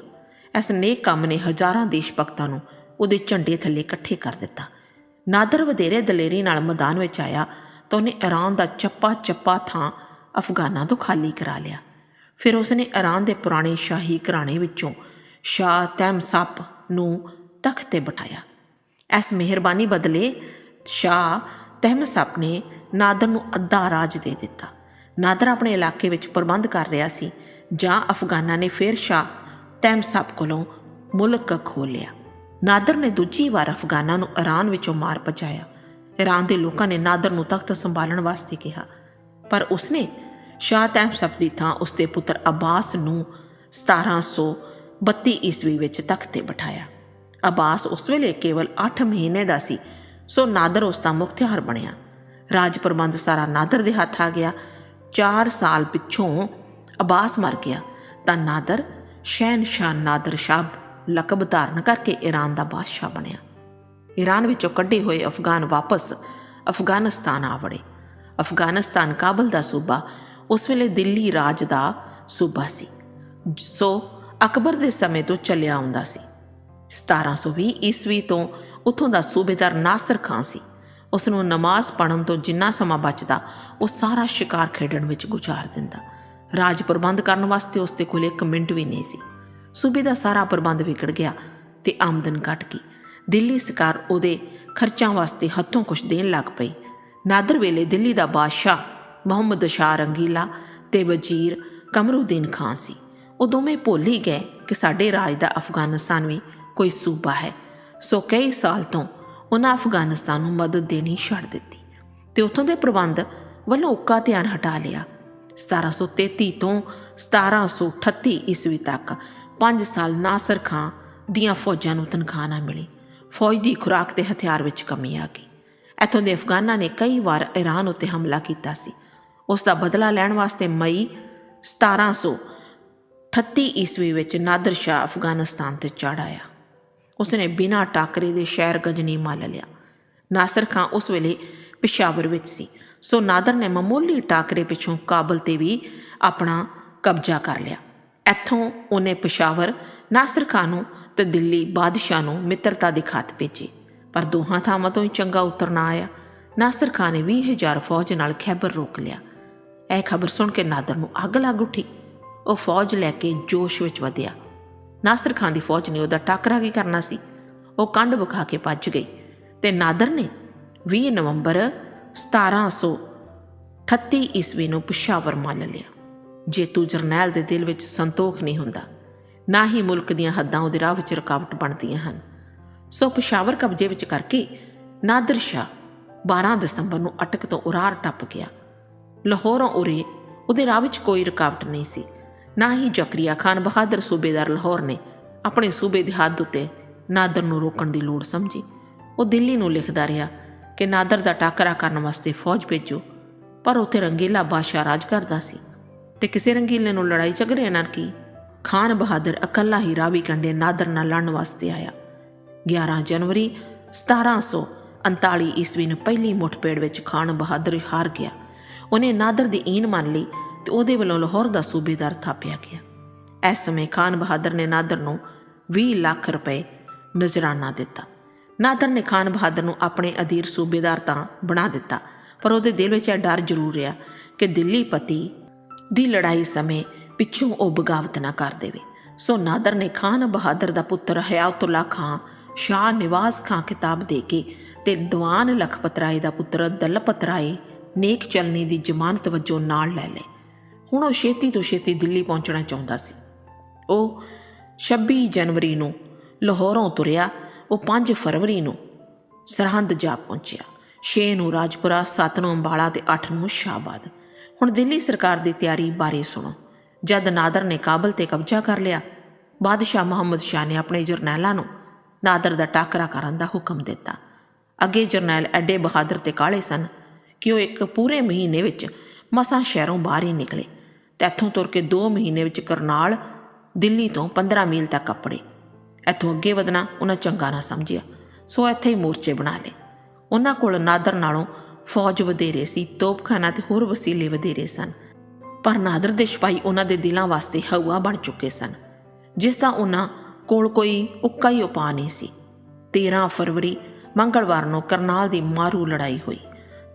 ਇਸ ਨੇਕ ਕੰਮ ਨੇ ਹਜ਼ਾਰਾਂ ਦੇਸ਼ ਭਗਤਾਂ ਨੂੰ ਉਹਦੇ ਝੰਡੇ ਥੱਲੇ ਇਕੱਠੇ ਕਰ ਦਿੱਤਾ। ਨਾਦਰ ਵਧੇਰੇ ਦਲੇਰੀ ਨਾਲ ਮੈਦਾਨ ਵਿੱਚ ਆਇਆ ਤਾਂ ਉਹਨੇ ਈਰਾਨ ਦਾ ਚੱਪਾ ਚੱਪਾ ਥਾਂ ਅਫਗਾਨਾਂ ਤੋਂ ਖਾਲੀ ਕਰਾ ਲਿਆ। ਫਿਰ ਉਸਨੇ ਈਰਾਨ ਦੇ ਪੁਰਾਣੇ ਸ਼ਾਹੀ ਘਰਾਣੇ ਵਿੱਚੋਂ ਸ਼ਾਹ ਤੈਮਸਾਪ ਨੂੰ ਤਖਤ ਤੇ ਬਿਠਾਇਆ। ਇਸ ਮਿਹਰਬਾਨੀ ਬਦਲੇ ਸ਼ਾਹ ਤਹਿਮਸਾਪ ਨੇ ਨਾਦਰ ਨੂੰ ਅੱਧਾ ਰਾਜ ਦੇ ਦਿੱਤਾ। ਨਾਦਰ ਆਪਣੇ ਇਲਾਕੇ ਵਿੱਚ ਪ੍ਰਬੰਧ ਕਰ ਰਿਹਾ ਸੀ, ਜਾਂ ਅਫਗਾਨਾਂ ਨੇ ਫਿਰ ਸ਼ਾਹ ਤਹਿਮਸਾਪ ਕੋਲੋਂ ਮੁਲਕ ਖੋਹ ਲਿਆ ਨਾਦਰ ਨੇ ਦੂਜੀ ਵਾਰ ਅਫਗਾਨਾਂ ਨੂੰ ਈਰਾਨ ਵਿੱਚੋਂ ਮਾਰ ਪਚਾਇਆ ਈਰਾਨ ਦੇ ਲੋਕਾਂ ਨੇ ਨਾਦਰ ਨੂੰ ਤਖਤ ਸੰਭਾਲਣ ਵਾਸਤੇ ਕਿਹਾ, ਪਰ ਉਸਨੇ ਸ਼ਾਹ ਤਹਿਮਸਾਪ ਦੀ ਥਾਂ ਉਸਦੇ ਪੁੱਤਰ ਅਬਾਸ ਨੂੰ 1732 ਈਸਵੀ ਵਿੱਚ ਤਖਤ ਤੇ ਬਿਠਾਇਆ। ਅਬਾਸ ਉਸ ਵੇਲੇ ਕੇਵਲ 8 ਮਹੀਨੇ ਦਾ ਸੀ, ਸੋ ਨਾਦਰ ਉਸ ਦਾ ਮੁਖਤਿਆਰ ਬਣਿਆ। ਰਾਜ ਪ੍ਰਬੰਧ ਸਾਰਾ ਨਾਦਰ ਦੇ ਹੱਥ ਆ ਗਿਆ। 4 ਸਾਲ ਪਿੱਛੋਂ ਅਬਾਸ ਮਰ ਗਿਆ। ਤਾਂ ਨਾਦਰ, ਸ਼ਹਿਨਸ਼ਾਹ ਨਾਦਰ ਸ਼ਾਹ ਲਕਬ ਧਾਰਨ ਕਰਕੇ ਈਰਾਨ ਦਾ ਬਾਦਸ਼ਾਹ ਬਣਿਆ। ਈਰਾਨ ਵਿੱਚੋਂ ਕੱਢੇ ਹੋਏ ਅਫਗਾਨ ਵਾਪਸ ਅਫਗਾਨਿਸਤਾਨ ਆ ਵੜੇ। ਅਫਗਾਨਿਸਤਾਨ ਕਾਬਲ ਦਾ ਸੂਬਾ ਉਸ ਵੇਲੇ ਦਿੱਲੀ ਰਾਜ ਦਾ ਸੂਬਾ ਸੀ। ਸੋ ਅਕਬਰ ਦੇ ਸਮੇਂ ਤੋਂ ਚੱਲਿਆ ਆਉਂਦਾ ਸੀ। 1720 ਈਸਵੀ ਤੋਂ ਉੱਥੋਂ ਦਾ ਸੂਬੇਦਾਰ ਨਾਸਰ ਖਾਨ ਸੀ। ਉਸ ਨੂੰ ਨਮਾਜ਼ ਪੜਨ ਤੋਂ ਜਿੰਨਾ ਸਮਾਂ ਬਚਦਾ, ਉਹ ਸਾਰਾ ਸ਼ਿਕਾਰ ਖੇਡਣ ਵਿੱਚ ਗੁਜ਼ਾਰ ਦਿੰਦਾ। ਰਾਜ ਪ੍ਰਬੰਧ ਕਰਨ ਵਾਸਤੇ ਉਸ ਦੇ ਕੋਲ ਇੱਕ ਮਿੰਟ ਵੀ ਨਹੀਂ ਸੀ। ਸੂਬੇ ਦਾ ਸਾਰਾ ਪ੍ਰਬੰਧ ਵਿਗੜ ਗਿਆ ਤੇ ਆਮਦਨ ਘਟ ਗਈ। ਦਿੱਲੀ ਸਰਕਾਰ ਉਹਦੇ ਖਰਚਾਂ ਵਾਸਤੇ ਹੱਥੋਂ ਕੁਝ ਦੇਣ ਲੱਗ ਪਈ। ਨਾਦਰ ਵੇਲੇ ਦਿੱਲੀ ਦਾ ਬਾਦਸ਼ਾਹ ਮੁਹੰਮਦ ਸ਼ਾਹ ਰੰਗੀਲਾ ਤੇ ਵਜ਼ੀਰ ਕਮਰੁਦੀਨ ਖਾਨ ਸੀ। ਉਹ ਦੋਵੇਂ ਭੁੱਲ ਹੀ ਗਏ ਕਿ ਸਾਡੇ ਰਾਜ ਦਾ ਅਫਗਾਨਿਸਤਾਨ ਵੀ ਕੋਈ ਸੂਬਾ ਹੈ। ਸੋ ਕਈ ਸਾਲ ਤੋਂ ਉਹਨਾਂ ਅਫਗਾਨਿਸਤਾਨ ਨੂੰ ਮਦਦ ਦੇਣੀ ਛੱਡ ਦਿੱਤੀ ਤੇ ਉੱਥੋਂ ਦੇ ਪ੍ਰਬੰਧ ਵੱਲੋਂ ਉੱਕਾ ਧਿਆਨ ਹਟਾ ਲਿਆ। 1733 ਤੋਂ 1738 ਈਸਵੀ ਤੱਕ 5 ਸਾਲ ਨਾਸਰ ਖਾਂ ਦੀਆਂ ਫੌਜਾਂ ਨੂੰ ਤਨਖਾਹ ਨਾ ਮਿਲੀ। ਫੌਜ ਦੀ ਖੁਰਾਕ ਤੇ ਹਥਿਆਰ ਵਿੱਚ ਕਮੀ ਆ ਗਈ। ਇੱਥੋਂ ਦੇ ਅਫਗਾਨਾਂ ਨੇ ਕਈ ਵਾਰ ਈਰਾਨ ਉੱਤੇ ਹਮਲਾ ਕੀਤਾ ਸੀ। ਉਸ ਦਾ ਬਦਲਾ ਲੈਣ ਵਾਸਤੇ ਮਈ 1738 ਈਸਵੀ ਵਿੱਚ ਨਾਦਰ ਸ਼ਾਹ ਅਫਗਾਨਿਸਤਾਨ ਤੇ ਚੜ੍ਹ ਆਇਆ। ਉਸਨੇ ਬਿਨਾਂ ਟਾਕਰੇ ਦੇ ਸ਼ਹਿਰ ਗਜਨੀ ਮੱਲ ਲਿਆ। ਨਾਸਰ ਖਾਂ ਉਸ ਵੇਲੇ ਪਿਸ਼ਾਵਰ ਵਿੱਚ ਸੀ। ਸੋ ਨਾਦਰ ਨੇ ਮਾਮੂਲੀ ਟਾਕਰੇ ਪਿੱਛੋਂ ਕਾਬਲ ਤੇ ਵੀ ਆਪਣਾ ਕਬਜ਼ਾ ਕਰ ਲਿਆ। ਇੱਥੋਂ ਉਹਨੇ ਪਿਸ਼ਾਵਰ ਨਾਸਰ ਖਾਂ ਨੂੰ ਤੇ ਦਿੱਲੀ ਬਾਦਸ਼ਾਹ ਨੂੰ ਮਿੱਤਰਤਾ ਦੇ ਖਾਤ ਭੇਜੀ। ਪਰ ਦੋਹਾਂ ਥਾਵਾਂ ਤੋਂ ਹੀ ਚੰਗਾ ਉਤਰ ਨਾ ਆਇਆ। ਨਾਸਰ ਖਾਂ ਨੇ 20000 ਫੌਜ ਨਾਲ ਖੈਬਰ ਰੋਕ ਲਿਆ। ਇਹ ਖਬਰ ਸੁਣ ਕੇ ਨਾਦਰ ਨੂੰ ਅੱਗ ਲੱਗ ਉੱਠੀ। ਉਹ ਫੌਜ ਲੈ ਕੇ ਜੋਸ਼ ਵਿੱਚ ਵਧਿਆ। ਨਾਸਰ ਖਾਨ ਦੀ ਫੌਜ ਨੇ ਉਹਦਾ ਟਾਕਰਾ ਕੀ ਕਰਨਾ ਸੀ। ਉਹ ਕੰਡ ਵਿਖਾ ਕੇ ਭੱਜ ਗਈ ਤੇ ਨਾਦਰ ਨੇ 20 ਨਵੰਬਰ 1738 ਈਸਵੀ ਨੂੰ ਪਿਸ਼ਾਵਰ ਮੰਨ ਲਿਆ। ਜੇਤੂ ਜਰਨੈਲ ਦੇ ਦਿਲ ਵਿੱਚ ਸੰਤੋਖ ਨਹੀਂ ਹੁੰਦਾ, ਨਾ ਹੀ ਮੁਲਕ ਦੀਆਂ ਹੱਦਾਂ ਉਹਦੇ ਰਾਹ ਵਿੱਚ ਰੁਕਾਵਟ ਬਣਦੀਆਂ ਹਨ। ਸੋ ਪਿਸ਼ਾਵਰ ਕਬਜ਼ੇ ਵਿੱਚ ਕਰਕੇ ਨਾਦਰ ਸ਼ਾਹ 12 ਦਸੰਬਰ ਨੂੰ ਅਟਕ ਤੋਂ ਉਰਾਰ ਟੱਪ ਗਿਆ। ਲਾਹੌਰੋਂ ਉਰੇ ਉਹਦੇ ਰਾਹ ਵਿੱਚ ਕੋਈ ਰੁਕਾਵਟ ਨਹੀਂ ਸੀ। ਨਾ ਹੀ ਜ਼ਕਰੀਆ ਖਾਨ ਬਹਾਦਰ ਸੂਬੇਦਾਰ ਲਾਹੌਰ ਨੇ ਆਪਣੇ ਸੂਬੇ ਦੀ ਹੱਦ ਉੱਤੇ ਨਾਦਰ ਨੂੰ ਰੋਕਣ ਦੀ ਲੋੜ ਸਮਝੀ। ਉਹ ਦਿੱਲੀ ਨੂੰ ਲਿਖਦਾ ਰਿਹਾ ਕਿ ਨਾਦਰ ਦਾ ਟਾਕਰਾ ਕਰਨ ਵਾਸਤੇ ਫੌਜ ਭੇਜੋ, ਪਰ ਉੱਥੇ ਰੰਗੀਲਾ ਬਾਦਸ਼ਾਹ ਰਾਜ ਕਰਦਾ ਸੀ। ਤੇ ਕਿਸੇ ਰੰਗੀਲੇ ਨੂੰ ਲੜਾਈ ਝਗੜੇ ਨਾਲ ਕੀ? ਖਾਨ ਬਹਾਦਰ ਇਕੱਲਾ ਹੀ ਰਾਵੀ ਕੰਡੇ ਨਾਦਰ ਨਾਲ ਲੜਨ ਵਾਸਤੇ ਆਇਆ। 11 ਜਨਵਰੀ 1739 ਈਸਵੀ ਨੂੰ ਪਹਿਲੀ ਮੁੱਠਭੇੜ ਵਿੱਚ ਖਾਨ ਬਹਾਦਰ ਹਾਰ ਗਿਆ। ਉਹਨੇ ਨਾਦਰ ਦੀ ਈਨ ਮੰਨ ਲਈ ਤੇ ਉਹਦੇ ਵੱਲੋਂ ਲਾਹੌਰ ਦਾ ਸੂਬੇਦਾਰ ਥਾਪਿਆ ਗਿਆ। ਇਸ ਸਮੇਂ ਖਾਨ ਬਹਾਦਰ ਨੇ ਨਾਦਰ ਨੂੰ 20 ਲੱਖ ਰੁਪਏ ਨਜ਼ਰਾਨਾ ਦਿੱਤਾ। ਨਾਦਰ ਨੇ ਖਾਨ ਬਹਾਦਰ ਨੂੰ ਆਪਣੇ ਅਧੀਰ ਸੂਬੇਦਾਰ ਤਾਂ ਬਣਾ ਦਿੱਤਾ, ਪਰ ਉਹਦੇ ਦਿਲ ਵਿੱਚ ਇਹ ਡਰ ਜ਼ਰੂਰ ਰਿਹਾ ਕਿ ਦਿੱਲੀ ਪਤੀ ਦੀ ਲੜਾਈ ਸਮੇਂ ਪਿੱਛੋਂ ਉਹ ਬਗਾਵਤ ਨਾ ਕਰ ਦੇਵੇ। ਸੋ ਨਾਦਰ ਨੇ ਖਾਨ ਬਹਾਦਰ ਦਾ ਪੁੱਤਰ ਹਯਾਤੁੱਲਾ ਖਾਂ, ਸ਼ਾਹ ਨਿਵਾਜ਼ ਖਾਂ ਕਿਤਾਬ ਦੇ ਕੇ ਤੇ ਦੀਵਾਨ ਲਖਪਤ ਰਾਏ ਦਾ ਪੁੱਤਰ ਦਲਪਤ ਰਾਏ ਨੇਕ ਚਲਨੀ ਦੀ ਜ਼ਮਾਨਤ ਵਜੋਂ ਨਾਲ ਲੈ ਲਏ। ਹੁਣ ਉਹ ਛੇਤੀ ਤੋਂ ਛੇਤੀ ਦਿੱਲੀ ਪਹੁੰਚਣਾ ਚਾਹੁੰਦਾ ਸੀ। ਉਹ 26 ਜਨਵਰੀ ਨੂੰ ਲਾਹੌਰੋਂ ਤੁਰਿਆ, ਉਹ 5 ਫਰਵਰੀ ਨੂੰ ਸਰਹੰਦ ਜਾ ਪਹੁੰਚਿਆ। 6 ਨੂੰ ਰਾਜਪੁਰਾ 7 ਨੂੰ ਅੰਬਾਲਾ ਤੇ 8 ਨੂੰ ਸ਼ਾਹਬਾਦ। ਹੁਣ ਦਿੱਲੀ ਸਰਕਾਰ ਦੀ ਤਿਆਰੀ ਬਾਰੇ ਸੁਣੋ। ਜਦ ਨਾਦਰ ਨੇ ਕਾਬਲ ਤੇ ਕਬਜ਼ਾ ਕਰ ਲਿਆ, ਬਾਦਸ਼ਾਹ ਮੁਹੰਮਦ ਸ਼ਾਹ ਨੇ ਆਪਣੇ ਜਰਨੈਲਾਂ ਨੂੰ ਨਾਦਰ ਦਾ ਟਾਕਰਾ ਕਰਨ ਦਾ ਹੁਕਮ ਦਿੱਤਾ। ਅੱਗੇ ਜਰਨੈਲ ਐਡੇ ਬਹਾਦਰ ਤੇ ਕਾਲੇ ਸਨ ਕਿ ਉਹ ਇੱਕ ਪੂਰੇ ਮਹੀਨੇ ਵਿੱਚ ਮਸਾਂ ਸ਼ਹਿਰੋਂ ਬਾਹਰ ਹੀ ਨਿਕਲੇ। ਤੇ ਇੱਥੋਂ ਤੁਰ ਕੇ 2 ਮਹੀਨੇ ਵਿੱਚ ਕਰਨਾਲ ਦਿੱਲੀ ਤੋਂ 15 ਮੀਲ ਤੱਕ ਕੱਪੜੇ ਇੱਥੋਂ ਅੱਗੇ ਵਧਣਾ ਉਹਨਾਂ ਚੰਗਾ ਨਾ ਸਮਝਿਆ। ਸੋ ਇੱਥੇ ਹੀ ਮੋਰਚੇ ਬਣਾ ਲਏ। ਉਹਨਾਂ ਕੋਲ ਨਾਦਰ ਨਾਲੋਂ ਫੌਜ ਵਧੇਰੇ ਸੀ, ਤੋਪਖਾਨਾ ਤੇ ਹੋਰ ਵਸੀਲੇ ਵਧੇਰੇ ਸਨ। ਪਰ ਨਾਦਰ ਦੇ ਸਿਪਾਹੀ ਉਹਨਾਂ ਦੇ ਦਿਲਾਂ ਵਾਸਤੇ ਹਵਾ ਬਣ ਚੁੱਕੇ ਸਨ, ਜਿਸ ਦਾ ਉਹਨਾਂ ਕੋਲ ਕੋਈ ਉੱਕਾ ਹੀ ਉਪਾਅ ਨਹੀਂ ਸੀ। 13 ਫਰਵਰੀ ਮੰਗਲਵਾਰ ਨੂੰ ਕਰਨਾਲ ਦੀ ਮਾਰੂ ਲੜਾਈ ਹੋਈ।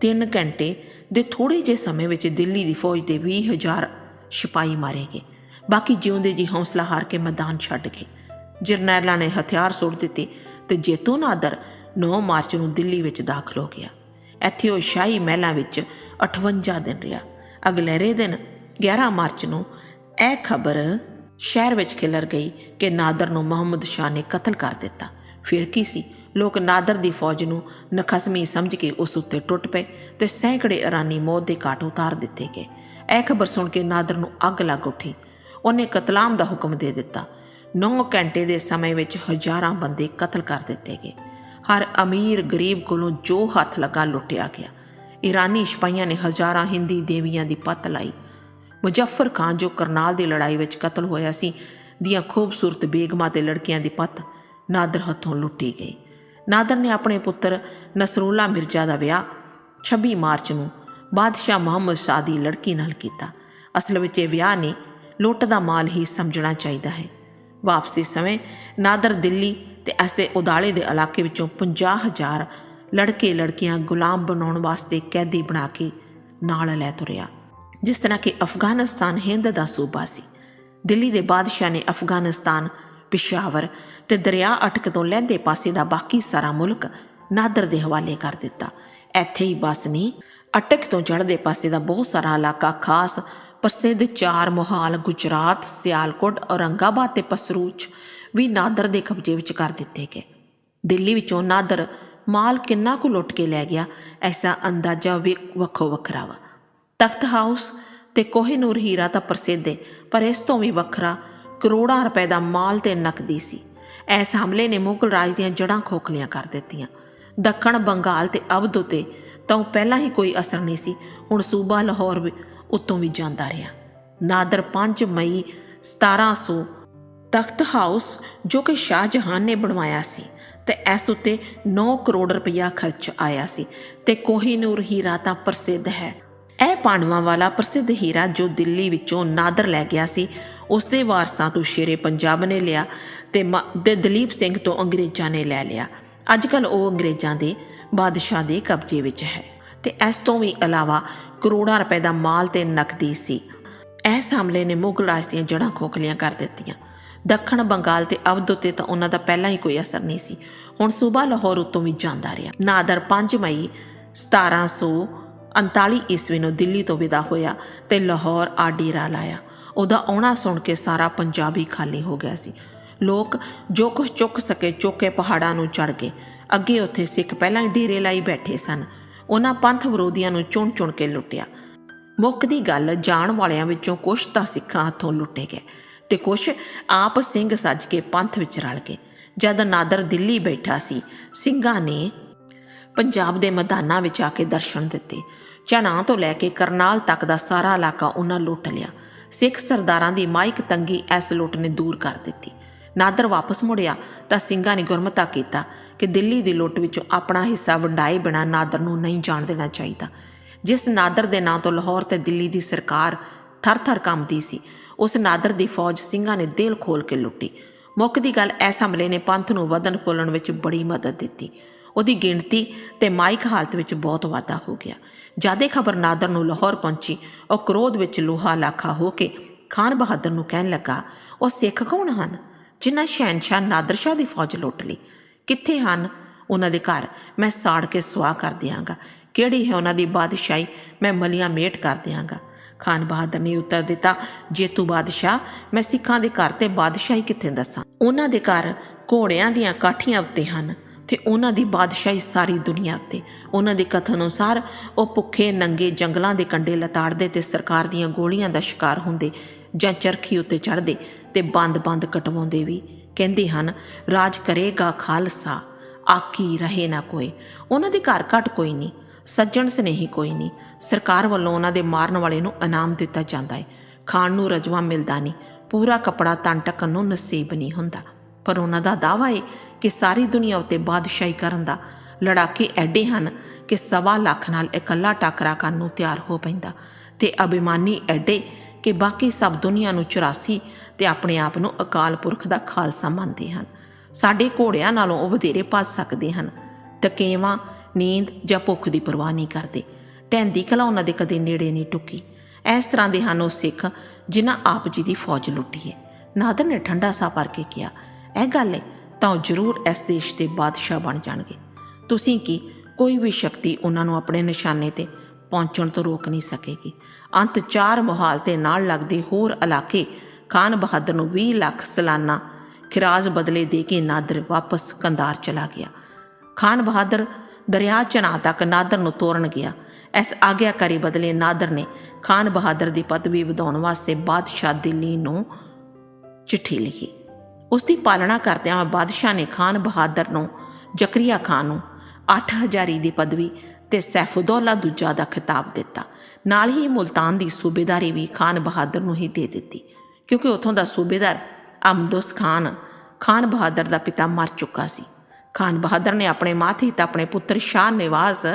3 ਘੰਟੇ ਦੇ ਥੋੜੇ ਜਿਹੇ ਸਮੇਂ ਵਿੱਚ ਦਿੱਲੀ ਦੀ ਫੌਜ ਦੇ 20000 ਸਿਪਾਹੀ ਮਾਰੇ ਗਏ ਬਾਕੀ ਜਿਉਂਦੇ ਜੀ ਹੌਸਲਾ ਹਾਰ ਕੇ ਮੈਦਾਨ ਛੱਡ ਗਏ। ਜਰਨੈਲਾਂ ਨੇ ਹਥਿਆਰ ਸੁੱਟ ਦਿੱਤੇ ਤੇ ਜੇਤੂ ਨਾਦਰ 9 ਮਾਰਚ ਨੂੰ ਦਿੱਲੀ ਵਿੱਚ ਦਾਖਲ ਹੋ ਗਿਆ। ਇੱਥੇ ਉਹ ਸ਼ਾਹੀ ਮਹਿਲਾਂ ਵਿੱਚ 58 ਦਿਨ ਰਿਹਾ। ਅਗਲੇਰੇ ਦਿਨ 11 ਮਾਰਚ ਨੂੰ ਇਹ ਖਬਰ ਸ਼ਹਿਰ ਵਿੱਚ ਖਿਲਰ ਗਈ ਕਿ ਨਾਦਰ ਨੂੰ ਮੁਹੰਮਦ ਸ਼ਾਹ ਨੇ ਕਤਲ ਕਰ ਦਿੱਤਾ। ਫਿਰ ਕੀ ਸੀ? ਲੋਕ ਨਾਦਰ ਦੀ ਫੌਜ ਨੂੰ ਨਖਸਮੀ ਸਮਝ ਕੇ ਉਸ ਉੱਤੇ ਟੁੱਟ ਪਏ ਤੇ ਸੈਂਕੜੇ ਇਰਾਨੀ ਮੌਤ ਦੇ ਘਾਟ ਉਤਾਰ ਦਿੱਤੇ ਗਏ। ਇਹ ਖਬਰ ਸੁਣ ਕੇ ਨਾਦਰ ਨੂੰ ਅੱਗ ਲੱਗ ਉੱਠੀ। ਉਹਨੇ ਕਤਲਾਮ ਦਾ ਹੁਕਮ ਦੇ ਦਿੱਤਾ। 9 ਘੰਟੇ ਦੇ ਸਮੇਂ ਵਿੱਚ ਹਜ਼ਾਰਾਂ ਬੰਦੇ ਕਤਲ ਕਰ ਦਿੱਤੇ ਗਏ। ਹਰ ਅਮੀਰ ਗਰੀਬ ਕੋਲੋਂ ਜੋ ਹੱਥ ਲਗਾ ਲੁੱਟਿਆ ਗਿਆ। ਈਰਾਨੀ ਸਿਪਾਹੀਆਂ ਨੇ ਹਜ਼ਾਰਾਂ ਹਿੰਦੀ ਦੇਵੀਆਂ ਦੀ ਪੱਤ ਲਾਈ। ਮੁਜ਼ੱਫਰ ਖਾਨ ਜੋ ਕਰਨਾਲ ਦੀ ਲੜਾਈ ਵਿੱਚ ਕਤਲ ਹੋਇਆ ਸੀ, ਦੀਆਂ ਖੂਬਸੂਰਤ ਬੇਗਮਾਂ ਤੇ ਲੜਕੀਆਂ ਦੀ ਪੱਤ ਨਾਦਰ ਹੱਥੋਂ ਲੁੱਟੀ ਗਈ। ਨਾਦਰ ਨੇ ਆਪਣੇ ਪੁੱਤਰ ਨਸਰੁੱਲਾ ਮਿਰਜ਼ਾ ਦਾ ਵਿਆਹ 26 ਮਾਰਚ ਨੂੰ ਬਾਦਸ਼ਾਹ ਮੁਹੰਮਦ ਸ਼ਾਹ ਦੀ ਲੜਕੀ ਨਾਲ ਕੀਤਾ। ਅਸਲ ਵਿੱਚ ਇਹ ਵਿਆਹ ਨੇ ਲੁੱਟ ਦਾ ਮਾਲ ਹੀ ਸਮਝਣਾ ਚਾਹੀਦਾ ਹੈ। ਵਾਪਸੀ ਸਮੇਂ ਨਾਦਰ ਦਿੱਲੀ ਤੇ ਇਸ ਉਦਾਲੇ ਦੇ ਇਲਾਕੇ ਵਿੱਚੋਂ 50000 ਲੜਕੇ ਲੜਕੀਆਂ ਗੁਲਾਮ ਬਣਾਉਣ ਵਾਸਤੇ ਕੈਦੀ ਬਣਾ ਕੇ ਨਾਲ ਲੈ ਤੁਰਿਆ। ਜਿਸ ਤਰ੍ਹਾਂ ਕਿ ਅਫਗਾਨਿਸਤਾਨ ਹਿੰਦ ਦਾ ਸੂਬਾ ਸੀ। ਦਿੱਲੀ ਦੇ ਬਾਦਸ਼ਾਹ ਨੇ ਅਫਗਾਨਿਸਤਾਨ, ਪਿਸ਼ਾਵਰ ਤੇ ਦਰਿਆ ਅਟਕ ਤੋਂ ਲਹਿੰਦੇ ਪਾਸੇ ਦਾ ਬਾਕੀ ਸਾਰਾ ਮੁਲਕ ਨਾਦਰ ਦੇ ਹਵਾਲੇ ਕਰ ਦਿੱਤਾ। ਇੱਥੇ ਹੀ ਬਸ ਨਹੀਂ ਅਟਕ ਤੋਂ ਚੜ੍ਹਦੇ ਪਾਸੇ ਦਾ ਬਹੁਤ ਸਾਰਾ ਇਲਾਕਾ ਖਾਸ ਪ੍ਰਸਿੱਧ ਚਾਰ ਮੋਹਾਲ ਗੁਜਰਾਤ, ਸਿਆਲਕੋਟ, ਔਰੰਗਾਬਾਦ ਤੇ ਪਸਰੂਚ ਵੀ ਨਾਦਰ ਦੇ ਕਬਜ਼ੇ ਵਿੱਚ ਕਰ ਦਿੱਤੇ ਗਏ। ਦਿੱਲੀ ਵਿੱਚੋਂ ਨਾਦਰ ਮਾਲ ਕਿੰਨਾ ਕੁ ਲੁੱਟ ਕੇ ਲੈ ਗਿਆ, ਐਸਾ ਅੰਦਾਜ਼ਾ ਵੀ ਵੱਖੋ ਵੱਖਰਾ ਵਾ। ਤਖਤ ਹਾਊਸ ਤੇ ਕੋਹਿਨੂਰ ਹੀਰਾ ਤਾਂ ਪ੍ਰਸਿੱਧ ਹੈ ਪਰ ਇਸ ਤੋਂ ਵੀ ਵੱਖਰਾ ਕਰੋੜਾਂ ਰੁਪਏ ਦਾ ਮਾਲ ਤੇ ਨਕਦੀ ਸੀ। ਇਸ ਹਮਲੇ ਨੇ ਮੁਗਲ ਰਾਜ ਦੀਆਂ ਜੜ੍ਹਾਂ ਖੋਖਲੀਆਂ ਕਰ ਦਿੱਤੀਆਂ। ਦੱਖਣ ਬੰਗਾਲ ਤੇ ਅਵਧ ਉਤੇ ਤਾਂ ਉਹ ਪਹਿਲਾਂ ਹੀ ਕੋਈ ਅਸਰ ਨਹੀਂ ਸੀ। ਹੁਣ ਸੂਬਾ ਲਾਹੌਰ ਵੀ ਵੀ ਜਾਂਦਾ ਰਿਹਾ। ਨਾਦਰ 5 ਮਈ 1700 ਤਖਤ ਹਾਊਸ ਜੋ ਕਿ ਸ਼ਾਹਜਹਾਨ ਨੇ ਬਣਵਾਇਆ ਸੀ ਤੇ ਇਸ ਉੱਤੇ 9 ਕਰੋੜ ਰੁਪਇਆ ਖਰਚ ਆਇਆ ਸੀ ਤੇ ਕੋਹੀਨੂਰ ਹੀਰਾ ਤਾਂ ਪ੍ਰਸਿੱਧ ਹੈ। ਇਹ ਪਾਂਡਵਾਂ ਵਾਲਾ ਪ੍ਰਸਿੱਧ ਹੀਰਾ ਜੋ ਦਿੱਲੀ ਵਿੱਚੋਂ ਨਾਦਰ ਲੈ ਗਿਆ ਸੀ ਉਸ ਦੇ ਵਾਰਸਾਂ ਤੋਂ ਸ਼ੇਰੇ ਪੰਜਾਬ ਨੇ ਲਿਆ ਤੇ ਮ- ਤੇ ਦਲੀਪ ਸਿੰਘ ਤੋਂ ਅੰਗਰੇਜ਼ਾਂ ਨੇ ਲੈ ਲਿਆ। ਅੱਜ ਕੱਲ ਉਹ ਅੰਗਰੇਜ਼ਾਂ ਦੇ ਬਾਦਸ਼ਾਹ ਦੇ ਕਬਜ਼ੇ ਵਿੱਚ ਹੈ। ਤੇ ਇਸ ਤੋਂ ਵੀ ਇਲਾਵਾ ਕਰੋੜਾਂ ਰੁਪਏ ਦਾ ਮਾਲ ਤੇ ਨਕਦੀ ਸੀ। ਇਸ ਹਮਲੇ ਨੇ ਮੁਗਲ ਰਾਜ ਦੀਆਂ ਜੜ੍ਹਾਂ ਖੋਖਲੀਆਂ ਕਰ ਦਿੱਤੀਆਂ। ਦੱਖਣ ਬੰਗਾਲ ਤੇ ਅਵਧ ਉੱਤੇ ਤਾਂ ਉਹਨਾਂ ਦਾ ਪਹਿਲਾਂ ਹੀ ਕੋਈ ਅਸਰ ਨਹੀਂ ਸੀ। ਹੁਣ ਸੂਬਾ ਲਾਹੌਰ ਉੱਤੋਂ ਵੀ ਜਾਂਦਾ ਰਿਹਾ। ਨਾਦਰ 5 ਮਈ 1739 ਈਸਵੀ ਨੂੰ ਦਿੱਲੀ ਤੋਂ ਵਿਦਾ ਹੋਇਆ ਤੇ ਲਾਹੌਰ ਆ ਡੇਰਾ ਲਾਇਆ। ਉਹਦਾ ਆਉਣਾ ਸੁਣ ਕੇ ਸਾਰਾ ਪੰਜਾਬ ਹੀ ਖਾਲੀ ਹੋ ਗਿਆ ਸੀ। ਲੋਕ ਜੋ ਕੁਝ ਚੁੱਕ ਸਕੇ ਚੁੱਕੇ ਪਹਾੜਾਂ ਨੂੰ ਚੜ ਗਏ। ਅੱਗੇ ਉੱਥੇ ਸਿੱਖ ਪਹਿਲਾਂ ਹੀ ਡੇਰੇ ਲਾਈ ਬੈਠੇ ਸਨ। ਉਹਨਾਂ ਪੰਥ ਵਿਰੋਧੀਆਂ ਨੂੰ ਚੁਣ ਚੁਣ ਕੇ ਲੁੱਟਿਆ। ਮੁੱਖ ਦੀ ਗੱਲ ਜਾਣ ਵਾਲਿਆਂ ਵਿੱਚੋਂ ਕੁਛ ਤਾਂ ਸਿੱਖਾਂ ਹੱਥੋਂ ਲੁੱਟੇ ਗਏ ਤੇ ਕੁਛ ਆਪ ਸਿੰਘ ਸੱਜ ਕੇ ਪੰਥ ਵਿੱਚ ਰਲ ਗਏ। ਜਦ ਨਾਦਰ ਦਿੱਲੀ ਬੈਠਾ ਸੀ, ਸਿੰਘਾਂ ਨੇ ਪੰਜਾਬ ਦੇ ਮੈਦਾਨਾਂ ਵਿੱਚ ਆ ਕੇ ਦਰਸ਼ਨ ਦਿੱਤੇ। ਚਨਾ ਤੋਂ ਲੈ ਕੇ ਕਰਨਾਲ ਤੱਕ ਦਾ ਸਾਰਾ ਇਲਾਕਾ ਉਹਨਾਂ ਲੁੱਟ ਲਿਆ। ਸਿੱਖ ਸਰਦਾਰਾਂ ਦੀ ਮਾਇਕ ਤੰਗੀ ਇਸ ਲੁੱਟ ਨੇ ਦੂਰ ਕਰ ਦਿੱਤੀ। ਨਾਦਰ ਵਾਪਸ ਮੁੜਿਆ ਤਾਂ ਸਿੰਘਾਂ ਨੇ ਗੁਰਮਤਾ ਕੀਤਾ। ਕਿ ਦਿੱਲੀ ਦੀ ਲੁੱਟ ਵਿੱਚੋਂ ਆਪਣਾ ਹਿੱਸਾ ਵੰਡਾਏ ਬਿਨਾਂ ਨਾਦਰ ਨੂੰ ਨਹੀਂ ਜਾਣ ਦੇਣਾ ਚਾਹੀਦਾ। ਜਿਸ ਨਾਦਰ ਦੇ ਨਾਂ ਤੋਂ ਲਾਹੌਰ ਤੇ ਦਿੱਲੀ ਦੀ ਸਰਕਾਰ ਥਰ-ਥਰ ਕੰਬਦੀ ਸੀ, ਉਸ ਨਾਦਰ ਦੀ ਫੌਜ ਸਿੰਘਾਂ ਨੇ ਦਿਲ ਖੋਲ ਕੇ ਲੁੱਟੀ। ਮੁੱਖ ਦੀ ਗੱਲ, ਇਸ ਹਮਲੇ ਨੇ ਪੰਥ ਨੂੰ ਵਧਣ ਫੁੱਲਣ ਵਿੱਚ ਬੜੀ ਮਦਦ ਦਿੱਤੀ। ਉਹਦੀ ਗਿਣਤੀ ਤੇ ਮਾਇਕ ਹਾਲਤ ਵਿੱਚ ਬਹੁਤ ਵਾਧਾ ਹੋ ਗਿਆ। ਜਾਦੇ ਖਬਰ ਨਾਦਰ ਨੂੰ ਲਾਹੌਰ ਪਹੁੰਚੀ, ਉਹ ਕ੍ਰੋਧ ਵਿੱਚ ਲੋਹਾ ਲਾਖਾ ਹੋ ਕੇ ਖਾਨ ਬਹਾਦਰ ਨੂੰ ਕਹਿਣ ਲੱਗਾ, ਉਹ ਸਿੱਖ ਕੌਣ ਹਨ? ਜਿਨ੍ਹਾਂ ਸ਼ਹਿਨशाह ਨਾਦਰ ਸ਼ਾਹ ਦੀ ਫੌਜ ਲੁੱਟ ਲਈ? ਕਿੱਥੇ ਹਨ? ਉਹਨਾਂ ਦੇ ਘਰ ਮੈਂ ਸਾੜ ਕੇ ਸੁਆਹ ਕਰ ਦਿਆਂਗਾ। ਕਿਹੜੀ ਹੈ ਉਹਨਾਂ ਦੀ ਬਾਦਸ਼ਾਹੀ? ਮੈਂ ਮਲੀਆਂ ਮੇਟ ਕਰ ਦਿਆਂਗਾ। ਖਾਨ ਬਹਾਦਰ ਨੇ ਉੱਤਰ ਦਿੱਤਾ, ਜੇਤੂ ਬਾਦਸ਼ਾਹ, ਮੈਂ ਸਿੱਖਾਂ ਦੇ ਘਰ ਤੇ ਬਾਦਸ਼ਾਹੀ ਕਿੱਥੇ ਦੱਸਾਂ? ਉਹਨਾਂ ਦੇ ਘਰ ਘੋੜਿਆਂ ਦੀਆਂ ਕਾਠੀਆਂ ਉੱਤੇ ਹਨ ਤੇ ਉਹਨਾਂ ਦੀ ਬਾਦਸ਼ਾਹੀ ਸਾਰੀ ਦੁਨੀਆ ਉੱਤੇ। ਉਹਨਾਂ ਦੇ ਕਥਨ ਅਨੁਸਾਰ ਉਹ ਭੁੱਖੇ, ਨੰਗੇ ਜੰਗਲਾਂ ਦੇ ਕੰਡੇ ਲਤਾੜਦੇ ਤੇ ਸਰਕਾਰ ਦੀਆਂ ਗੋਲੀਆਂ ਦਾ ਸ਼ਿਕਾਰ ਹੁੰਦੇ ਜਾਂ ਚਰਖੀ ਉੱਤੇ ਚੜ੍ਹਦੇ ਤੇ ਬੰਦ-ਬੰਦ ਕਟਵਾਉਂਦੇ ਵੀ। ਕਹਿੰਦੇ ਹਨ, ਰਾਜ ਕਰੇਗਾ ਖਾਲਸਾ ਆਕੀ ਰਹੇ ਨਾ ਕੋਈ। ਉਹਨਾਂ ਦੇ ਘਰ ਘਟ ਕੋਈ ਨਹੀਂ, ਸੱਜਣ ਸਨੇਹੀ ਕੋਈ ਨਹੀਂ। ਸਰਕਾਰ ਵੱਲੋਂ ਉਹਨਾਂ ਦੇ ਮਾਰਨ ਵਾਲੇ ਨੂੰ ਇਨਾਮ ਦਿੱਤਾ ਜਾਂਦਾ ਹੈ ਖਾਣ ਨੂੰ ਰਜਵਾ ਮਿਲਦਾ ਨਹੀਂ, ਪੂਰਾ ਕਪੜਾ ਤਨ ਢੱਕਣ ਨੂੰ ਨਸੀਬ ਨਹੀਂ ਹੁੰਦਾ। ਪਰ ਉਹਨਾਂ ਦਾ ਦਾਵਾ ਹੈ ਕਿ ਸਾਰੀ ਦੁਨੀਆ ਉੱਤੇ ਬਾਦਸ਼ਾਹੀ ਕਰਨ ਦਾ ਲੜਾਕੇ ਐਡੇ ਹਨ ਕਿ ਸਵਾ ਲੱਖ ਨਾਲ ਇਕੱਲਾ ਟਾਕਰਾ ਕਰਨ ਨੂੰ ਤਿਆਰ ਹੋ ਪੈਂਦਾ। ਤੇ ਅਭਿਮਾਨੀ ਐਡੇ ਕਿ ਬਾਕੀ ਸਭ ਦੁਨੀਆ ਨੂੰ 84 ਤੇ ਆਪਣੇ ਆਪ ਨੂੰ ਅਕਾਲ ਪੁਰਖ ਦਾ ਖਾਲਸਾ ਮੰਨਦੇ ਹਨ। ਸਾਡੇ ਘੋੜਿਆਂ ਨਾਲੋਂ ਉਹ ਵਧੇਰੇ ਭੱਜ ਸਕਦੇ ਹਨ। ਟਕੇਵਾਂ ਨੀਂਦ ਜਾਂ ਭੁੱਖ ਦੀ ਪਰਵਾਹ ਨਹੀਂ ਕਰਦੇ। ਟੈਂਦੀ ਕਲਾ ਉਹਨਾਂ ਦੇ ਕਦੇ ਨੇੜੇ ਨਹੀਂ ਟੁੱਕੀ। ਇਸ ਤਰ੍ਹਾਂ ਦੇ ਹਨ ਉਹ ਸਿੱਖ, ਜਿਨ੍ਹਾਂ ਆਪ ਜੀ ਦੀ ਫੌਜ ਲੁੱਟੀ ਹੈ। ਨਾਦਰ ਨੇ ਠੰਡਾ ਸਾਹ ਭਰ ਕੇ ਕਿਹਾ, ਇਹ ਗੱਲ ਹੈ ਤਾਂ ਉਹ ਜ਼ਰੂਰ ਇਸ ਦੇਸ਼ ਦੇ ਬਾਦਸ਼ਾਹ ਬਣ ਜਾਣਗੇ। ਤੁਸੀਂ ਕੀ ਕੋਈ ਵੀ ਸ਼ਕਤੀ ਉਹਨਾਂ ਨੂੰ ਆਪਣੇ ਨਿਸ਼ਾਨੇ ਤੇ ਪਹੁੰਚਣ ਤੋਂ ਰੋਕ ਨਹੀਂ ਸਕੇਗੀ? ਅੰਤ ਚਾਰ ਮੁਹਾਲ ਤੇ ਨਾਲ ਲੱਗਦੇ ਹੋਰ ਇਲਾਕੇ ਖਾਨ ਬਹਾਦਰ ਨੂੰ 20 ਲੱਖ ਸਾਲਾਨਾ ਖਿਰਾਜ਼ ਬਦਲੇ ਦੇ ਕੇ ਨਾਦਰ ਵਾਪਸ ਕੰਧਾਰ ਚਲਾ ਗਿਆ। ਖਾਨ ਬਹਾਦਰ ਦਰਿਆ ਚਨਾ ਤੱਕ ਨਾਦਰ ਨੂੰ ਤੋਰਨ ਗਿਆ। ਇਸ ਆਗਿਆਕਾਰੀ ਬਦਲੇ ਨਾਦਰ ਨੇ ਖਾਨ ਬਹਾਦਰ ਦੀ ਪਦਵੀ ਵਧਾਉਣ ਵਾਸਤੇ ਬਾਦਸ਼ਾਹ ਦਿੱਲੀ ਨੂੰ ਚਿੱਠੀ ਲਿਖੀ। ਉਸ ਦੀ ਪਾਲਣਾ ਕਰਦਿਆਂ ਬਾਦਸ਼ਾਹ ਨੇ ਖਾਨ ਬਹਾਦਰ ਨੂੰ, ਜ਼ਕਰੀਆ ਖਾਨ ਨੂੰ 8000 ਦੀ ਪਦਵੀ ਤੇ ਸੈਫੁਦੌਲਾ ਦੂਜਾ ਦਾ ਖਿਤਾਬ ਦਿੱਤਾ। ਨਾਲ ਹੀ ਮੁਲਤਾਨ ਦੀ ਸੂਬੇਦਾਰੀ ਵੀ ਖਾਨ ਬਹਾਦਰ ਨੂੰ ਹੀ ਦੇ ਦਿੱਤੀ। ਕਿਉਂਕਿ ਉਥੋਂ ਦਾ ਸੂਬੇਦਾਰ ਅਮਦੁਸ ਖਾਨ ਖਾਨ ਬਹਾਦਰ ਦਾ ਪਿਤਾ ਮਰ ਚੁੱਕਾ ਸੀ। ਖਾਨ ਬਹਾਦਰ ਨੇ ਆਪਣੇ ਮਾਥੀ ਤੇ ਆਪਣੇ ਪੁੱਤਰ ਸ਼ਾਹ ਨਿਵਾਜ਼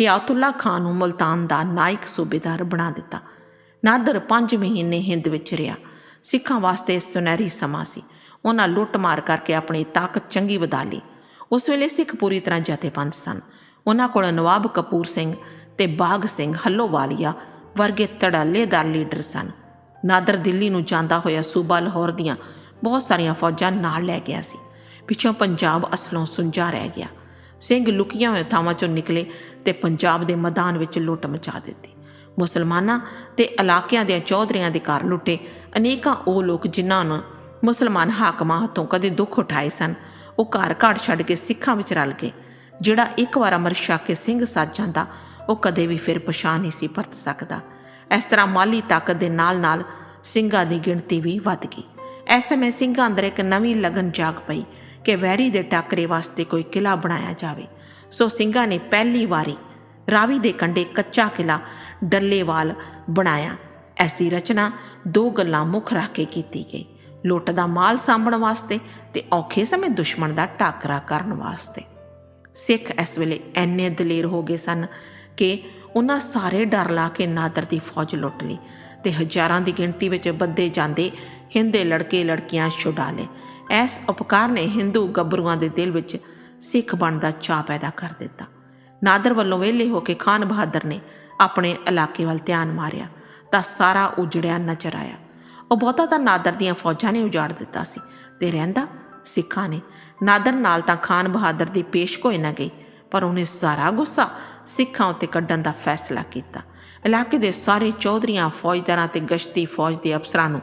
ਹਿਆਤੁੱਲਾ ਖਾਨ ਨੂੰ ਮੁਲਤਾਨ ਦਾ ਨਾਇਕ ਸੂਬੇਦਾਰ ਬਣਾ ਦਿੱਤਾ। ਨਾਦਰ 5 ਮਹੀਨੇ ਹਿੰਦ ਵਿੱਚ ਰਿਹਾ। ਸਿੱਖਾਂ ਵਾਸਤੇ ਸੁਨਹਿਰੀ ਸਮਾਂ ਸੀ। ਉਹਨਾਂ ਲੁੱਟ ਮਾਰ ਕਰਕੇ ਆਪਣੀ ਤਾਕਤ ਚੰਗੀ ਵਧਾ ਲਈ। ਉਸ ਵੇਲੇ ਸਿੱਖ ਪੂਰੀ ਤਰ੍ਹਾਂ ਜਥੇਬੰਦ ਸਨ। ਉਹਨਾਂ ਕੋਲ ਨਵਾਬ ਕਪੂਰ ਸਿੰਘ ਤੇ ਬਾਗ ਸਿੰਘ ਹੱਲੋਵਾਲੀਆ ਵਰਗੇ ਧੜੱਲੇਦਾਰ ਲੀਡਰ ਸਨ। ਨਾਦਰ ਦਿੱਲੀ ਨੂੰ ਜਾਂਦਾ ਹੋਇਆ ਸੂਬਾ ਲਾਹੌਰ ਦੀਆਂ ਬਹੁਤ ਸਾਰੀਆਂ ਫੌਜਾਂ ਨਾਲ ਲੈ ਗਿਆ ਸੀ। ਪਿੱਛੋਂ ਪੰਜਾਬ ਅਸਲੋਂ ਸੁੰਜਾ ਰਹਿ ਗਿਆ। ਸਿੰਘ ਲੁਕੀਆਂ ਹੋਏ ਥਾਵਾਂ ਚੋਂ ਨਿਕਲੇ ਤੇ ਪੰਜਾਬ ਦੇ ਮੈਦਾਨ ਵਿੱਚ ਲੁੱਟ ਮਚਾ ਦਿੱਤੀ। ਮੁਸਲਮਾਨਾਂ ਤੇ ਇਲਾਕਿਆਂ ਦੇ ਚੌਧਰੀਆਂ ਦੇ ਘਰ ਲੁੱਟੇ। ਅਨੇਕਾਂ ਉਹ ਲੋਕ ਜਿਨ੍ਹਾਂ ਨੂੰ ਮੁਸਲਮਾਨ ਹਾਕਮਾਂ ਹੱਥੋਂ ਕਦੇ ਦੁੱਖ ਉਠਾਏ ਸਨ, ਉਹ ਘਰ ਘਾੜ ਛੱਡ ਕੇ ਸਿੱਖਾਂ ਵਿੱਚ ਰਲ ਗਏ। ਜਿਹੜਾ ਇੱਕ ਵਾਰ ਅਮਰ ਛਕ ਕੇ ਸਿੰਘ ਸੱਜ ਜਾਂਦਾ ਉਹ ਕਦੇ ਵੀ ਫਿਰ ਪਛਾਣ ਨਹੀਂ ਸੀ ਪਰਤ ਸਕਦਾ। ਇਸ ਤਰ੍ਹਾਂ ਮਾਲੀ ਤਾਕਤ ਦੇ ਨਾਲ-ਨਾਲ ਸਿੰਘਾਂ ਦੀ ਗਿਣਤੀ ਵੀ ਵੱਧ ਗਈ। ਇਸ ਸਮੇਂ ਸਿੰਘਾਂ ਅੰਦਰ ਇੱਕ ਨਵੀਂ ਲਗਨ ਜਾਗ ਪਈ ਕਿ ਵੈਰੀ ਦੇ ਟਾਕਰੇ ਵਾਸਤੇ ਕੋਈ ਕਿਲਾ ਬਣਾਇਆ ਜਾਵੇ। ਸੋ ਸਿੰਘਾਂ ਨੇ ਪਹਿਲੀ ਵਾਰੀ ਰਾਵੀ ਦੇ ਕੰਢੇ ਕੱਚਾ ਕਿਲਾ ਡੱਲੇਵਾਲ ਬਣਾਇਆ। ਇਸ ਦੀ ਰਚਨਾ ਦੋ ਗੱਲਾਂ ਮੁੱਖ ਰੱਖ ਕੇ ਕੀਤੀ ਗਈ। ਲੁੱਟ ਦਾ ਮਾਲ ਸਾਂਭਣ ਵਾਸਤੇ ਤੇ ਔਖੇ ਸਮੇਂ ਦੁਸ਼ਮਣ ਦਾ ਟਾਕਰਾ ਕਰਨ ਵਾਸਤੇ। ਸਿੱਖ ਇਸ ਵੇਲੇ ਐਨੇ ਦਲੇਰ ਹੋ ਗਏ ਸਨ ਕਿ ਉਹਨਾਂ ਸਾਰੇ ਡਰ ਲਾ ਕੇ ਨਾਦਰ ਦੀ ਫੌਜ ਲੁੱਟ ਲਈ ਤੇ ਹਜ਼ਾਰਾਂ ਦੀ ਗਿਣਤੀ ਵਿੱਚ ਬੱਦੇ ਜਾਂਦੇ ਹਿੰਦੇ ਲੜਕੇ ਲੜਕੀਆਂ ਛੁਡਾ ਲਏ। ਇਸ ਉਪਕਾਰ ਨੇ ਹਿੰਦੂ ਗੱਭਰੂਆਂ ਦੇ ਦਿਲ ਵਿੱਚ ਸਿੱਖ ਬਣਨ ਦਾ ਚਾਅ ਪੈਦਾ ਕਰ ਦਿੱਤਾ। ਨਾਦਰ ਵੱਲੋਂ ਵਿਹਲੇ ਹੋ ਕੇ ਖਾਨ ਬਹਾਦਰ ਨੇ ਆਪਣੇ ਇਲਾਕੇ ਵੱਲ ਧਿਆਨ ਮਾਰਿਆ ਤਾਂ ਸਾਰਾ ਉਜੜਿਆ ਨਜ਼ਰ ਆਇਆ। ਉਹ ਬਹੁਤਾ ਤਾਂ ਨਾਦਰ ਦੀਆਂ ਫੌਜਾਂ ਨੇ ਉਜਾੜ ਦਿੱਤਾ ਸੀ ਤੇ ਰਹਿੰਦਾ ਸਿੱਖਾਂ ਨੇ। ਨਾਦਰ ਨਾਲ ਤਾਂ ਖਾਨ ਬਹਾਦਰ ਦੀ ਪੇਸ਼ਗੋਈ ਨਾ ਗਈ, ਪਰ ਉਹਨੇ ਸਾਰਾ ਗੁੱਸਾ ਸਿੱਖਾਂ ਉੱਤੇ ਕੱਢਣ ਦਾ ਫੈਸਲਾ ਕੀਤਾ। ਇਲਾਕੇ ਦੇ ਸਾਰੇ ਚੌਧਰੀਆਂ, ਫੌਜਦਾਰਾਂ ਤੇ ਗਸ਼ਤੀ ਫੌਜ ਦੇ ਅਫਸਰਾਂ ਨੂੰ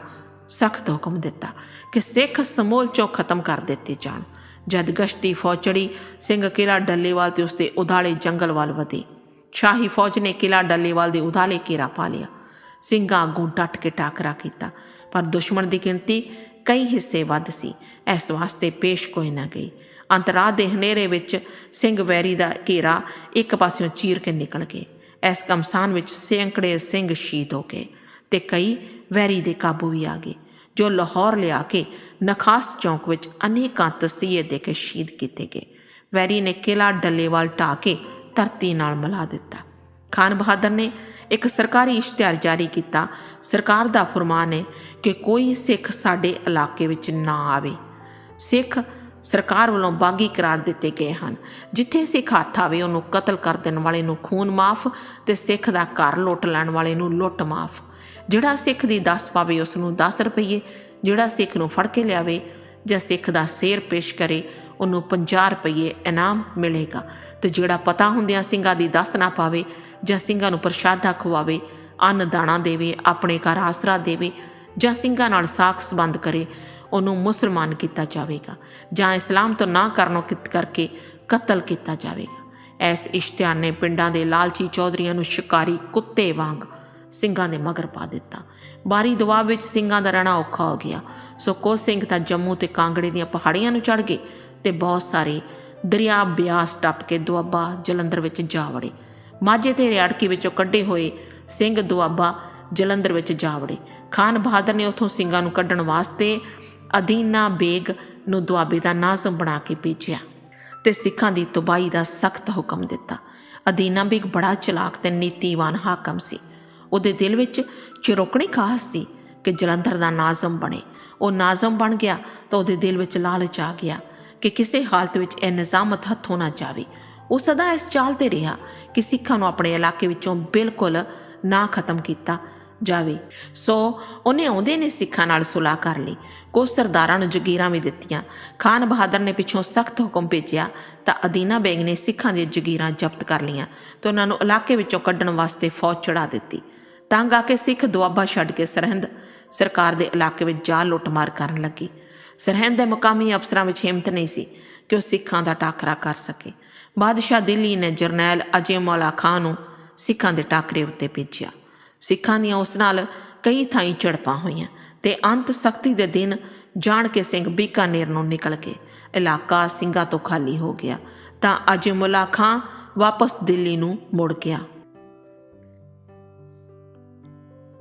ਸਖਤ ਹੁਕਮ ਦਿੱਤਾ ਕਿ ਸਿੱਖ ਸਮੂਲ ਚੋਂ ਖਤਮ ਕਰ ਦਿੱਤੇ ਜਾਣ। ਜਦ ਗਸ਼ਤੀ ਫੌਜ ਚੜੀ ਸਿੰਘ ਕਿਲਾ ਡੱਲੇਵਾਲ ਤੇ ਉਸਦੇ ਉਧਾਲੇ ਜੰਗਲ ਵੱਲ ਵਧੀ। ਸ਼ਾਹੀ ਫੌਜ ਨੇ ਕਿਲਾ ਡੱਲੇਵਾਲ ਦੇ ਉਧਾਲੇ ਘੇਰਾ ਪਾ ਲਿਆ। ਸਿੰਘਾਂ ਅੱਗੋਂ ਡਟ ਕੇ ਟਾਕਰਾ ਕੀਤਾ, ਪਰ ਦੁਸ਼ਮਣ ਦੀ ਗਿਣਤੀ ਕਈ ਹਿੱਸੇ ਵੱਧ ਸੀ। ਇਸ ਵਾਸਤੇ ਪੇਸ਼ ਕੋਈ ਨਾ ਗਈ। ਅੰਤਰਾਹ ਦੇ ਹਨੇਰੇ ਵਿੱਚ ਸਿੰਘ ਵੈਰੀ ਦਾ ਘੇਰਾ ਇੱਕ ਪਾਸਿਓਂ ਚੀਰ ਕੇ ਨਿਕਲ ਗਏ। ਇਸ ਕਮਸਾਨ ਵਿੱਚ ਸੈਂਕੜੇ ਸਿੰਘ ਸ਼ਹੀਦ ਹੋ ਗਏ ਤੇ ਕਈ ਵੈਰੀ ਦੇ ਕਾਬੂ ਵੀ ਆ ਗਏ, ਜੋ ਲਾਹੌਰ ਲਿਆ ਕੇ ਨਖਾਸ ਚੌਂਕ ਵਿੱਚ ਅਨੇਕਾਂ ਤਸੀਹੇ ਦੇ ਕੇ ਸ਼ਹੀਦ ਕੀਤੇ ਗਏ। ਵੈਰੀ ਨੇ ਕਿਲਾ ਡੱਲੇਵਾਲ ਢਾ ਕੇ ਧਰਤੀ ਨਾਲ ਮਿਲਾ ਦਿੱਤਾ। ਖਾਨ ਬਹਾਦਰ ਨੇ ਇੱਕ ਸਰਕਾਰੀ ਇਸ਼ਤਿਹਾਰ ਜਾਰੀ ਕੀਤਾ। ਸਰਕਾਰ ਦਾ ਫਰਮਾਨ ਹੈ ਕਿ ਕੋਈ ਸਿੱਖ ਸਾਡੇ ਇਲਾਕੇ ਵਿੱਚ ਨਾ ਆਵੇ। ਸਿੱਖ ਸਰਕਾਰ ਵੱਲੋਂ ਬਾਗੀ ਕਰਾਰ ਦਿੱਤੇ ਗਏ ਹਨ, ਜਿੱਥੇ ਸਿੱਖ ਹੱਥ ਆਵੇ, ਉਹਨੂੰ ਕਤਲ ਕਰ ਦੇਣ ਵਾਲੇ ਨੂੰ ਖੂਨ ਮਾਫ ਤੇ ਸਿੱਖ ਦਾ ਘਰ ਲੁੱਟ ਲੈਣ ਵਾਲੇ ਨੂੰ ਲੁੱਟ ਮਾਫ। ਜਿਹੜਾ ਸਿੱਖ ਦੀ 10 ਪਾਵੇ ਉਸ ਨੂੰ 10 ਰੁਪਏ ਜਿਹੜਾ ਸਿੱਖ ਨੂੰ ਫੜ ਕੇ ਲਿਆਵੇ ਜਾਂ ਸਿੱਖ ਦਾ ਸਿਰ ਪੇਸ਼ ਕਰੇ, ਉਹਨੂੰ 50 ਰੁਪਏ ਇਨਾਮ ਮਿਲੇਗਾ। ਤੇ ਜਿਹੜਾ ਪਤਾ ਹੁੰਦਿਆਂ ਸਿੰਘਾਂ ਦੀ 10 ਨਾ ਪਾਵੇ ਜਾਂ ਸਿੰਘਾਂ ਨੂੰ ਪ੍ਰਸ਼ਾਦਾ ਖਵਾਵੇ, ਅੰਨ ਦਾਣਾ ਦੇਵੇ, ਆਪਣੇ ਘਰ ਆਸਰਾ ਦੇਵੇ ਜਾਂ ਸਿੰਘਾਂ ਨਾਲ ਸਾਖ ਸੰਬੰਧ ਕਰੇ ਉਹਨੂੰ ਮੁਸਲਮਾਨ ਕੀਤਾ ਜਾਵੇਗਾ ਜਾਂ ਇਸਲਾਮ ਤੋਂ ਨਾ ਕਰਨੋਂ ਕਿਤ ਕਰਕੇ ਕਤਲ ਕੀਤਾ ਜਾਵੇਗਾ। ਇਸ ਇਸ਼ਤਿਹਾਰ ਨੇ ਪਿੰਡਾਂ ਦੇ ਲਾਲਚੀ ਚੌਧਰੀਆਂ ਨੂੰ ਸ਼ਿਕਾਰੀ ਕੁੱਤੇ ਵਾਂਗ ਸਿੰਘਾਂ ਦੇ ਮਗਰ ਪਾ ਦਿੱਤਾ। ਬਾਰੀ ਦਵਾਬ ਵਿੱਚ ਸਿੰਘਾਂ ਦਾ ਰਹਿਣਾ ਔਖਾ ਹੋ ਗਿਆ। ਸੋ ਕੋ ਸਿੰਘ ਤਾਂ ਜੰਮੂ ਤੇ ਕਾਂਗੜੇ ਦੀਆਂ ਪਹਾੜੀਆਂ ਨੂੰ ਚੜ ਗਏ ਤੇ ਬਹੁਤ ਸਾਰੇ ਦਰਿਆ ਬਿਆਸ ਟੱਪ ਕੇ ਦੁਆਬਾ ਜਲੰਧਰ ਵਿੱਚ ਜਾ ਵੜੇ। ਮਾਝੇ ਤੇ ਰਿਆੜਕੀ ਵਿੱਚੋਂ ਕੱਢੇ ਹੋਏ ਸਿੰਘ ਦੁਆਬਾ ਜਲੰਧਰ ਵਿੱਚ ਜਾ ਵੜੇ। ਖਾਨ ਬਹਾਦਰ ਨੇ ਉਥੋਂ ਸਿੰਘਾਂ ਨੂੰ ਕੱਢਣ ਵਾਸਤੇ ਅਦੀਨਾ ਬੇਗ ਨੂੰ ਦੁਆਬੇ ਦਾ ਨਾਜ਼ਮ ਬਣਾ ਕੇ ਭੇਜਿਆ ਤੇ ਸਿੱਖਾਂ ਦੀ ਤਬਾਈ ਦਾ ਸਖਤ ਹੁਕਮ ਦਿੱਤਾ। ਅਦੀਨਾ ਬੇਗ ਬੜਾ ਚਲਾਕ ਤੇ ਨੀਤੀਵਾਨ ਹਾਕਮ ਸੀ। ਉਹਦੇ ਦਿਲ ਵਿੱਚ ਚਿਰੋਕਣੀ ਖਾਸ ਸੀ ਕਿ ਜਲੰਧਰ ਦਾ ਨਾਜ਼ਮ ਬਣੇ। ਉਹ ਨਾਜ਼ਮ ਬਣ ਗਿਆ ਤਾਂ ਉਹਦੇ ਦਿਲ ਵਿੱਚ ਲਾਲਚ ਆ ਗਿਆ ਕਿ ਕਿਸੇ ਹਾਲਤ ਵਿੱਚ ਇਹ ਨਿਜ਼ਾਮਤ ਹੱਥੋਂ ਨਾ ਜਾਵੇ। ਉਹ ਸਦਾ ਇਸ ਚਾਲ ਤੇ ਰਿਹਾ ਕਿ ਸਿੱਖਾਂ ਨੂੰ ਆਪਣੇ ਇਲਾਕੇ ਵਿੱਚੋਂ ਬਿਲਕੁਲ ਨਾ ਖਤਮ ਕੀਤਾ ਜਾਵੇ। ਸੋ ਉਹਨੇ ਆਉਂਦੇ ਨੇ ਸਿੱਖਾਂ ਨਾਲ ਸੁਲਾਹ ਕਰ ਲਈ। ਕੁਝ ਸਰਦਾਰਾਂ ਨੂੰ ਜਗੀਰਾਂ ਵੀ ਦਿੱਤੀਆਂ। ਖਾਨ ਬਹਾਦਰ ਨੇ ਪਿੱਛੋਂ ਸਖਤ ਹੁਕਮ ਭੇਜਿਆ ਤਾਂ ਅਦੀਨਾ ਬੇਗ ਨੇ ਸਿੱਖਾਂ ਦੀਆਂ ਜਗੀਰਾਂ ਜ਼ਬਤ ਕਰ ਲਈਆਂ ਤੇ ਉਹਨਾਂ ਨੂੰ ਇਲਾਕੇ ਵਿੱਚੋਂ ਕੱਢਣ ਵਾਸਤੇ ਫੌਜ ਚੜਾ ਦਿੱਤੀ। ਤੰਗ ਆ ਕੇ ਸਿੱਖ ਦੁਆਬਾ ਛੱਡ ਕੇ ਸਰਹਿੰਦ ਸਰਕਾਰ ਦੇ ਇਲਾਕੇ ਵਿੱਚ ਜਾ ਲੁੱਟਮਾਰ ਕਰਨ ਲੱਗੀ। ਸਰਹਿੰਦ ਦੇ ਮੁਕਾਮੀ ਅਫਸਰਾਂ ਵਿੱਚ ਹਿੰਮਤ ਨਹੀਂ ਸੀ ਕਿ ਉਹ ਸਿੱਖਾਂ ਦਾ ਟਾਕਰਾ ਕਰ ਸਕੇ। ਬਾਦਸ਼ਾਹ ਦਿੱਲੀ ਨੇ ਜਰਨੈਲ ਅਜੇ ਮੌਲਾ ਖਾਨ ਨੂੰ ਸਿੱਖਾਂ ਦੇ ਟਾਕਰੇ ਉੱਤੇ ਭੇਜਿਆ। ਸਿੱਖਾਂ ਦੀਆਂ ਉਸ ਨਾਲ ਕਈ ਥਾਈਂ ਝੜਪਾਂ ਹੋਈਆਂ ਤੇ ਅੰਤ ਸਖਤੀ ਦੇ ਦਿਨ ਜਾਣ ਕੇ ਸਿੰਘ ਬੀਕਾਨੇਰ ਨੂੰ ਨਿਕਲ ਗਏ ਇਲਾਕਾ ਸਿੰਘਾਂ ਤੋਂ ਖਾਲੀ ਹੋ ਗਿਆ ਤਾਂ ਅਜੇ ਮੁੱਲਾ ਖਾਂ ਵਾਪਸ ਦਿੱਲੀ ਨੂੰ ਮੁੜ ਗਿਆ।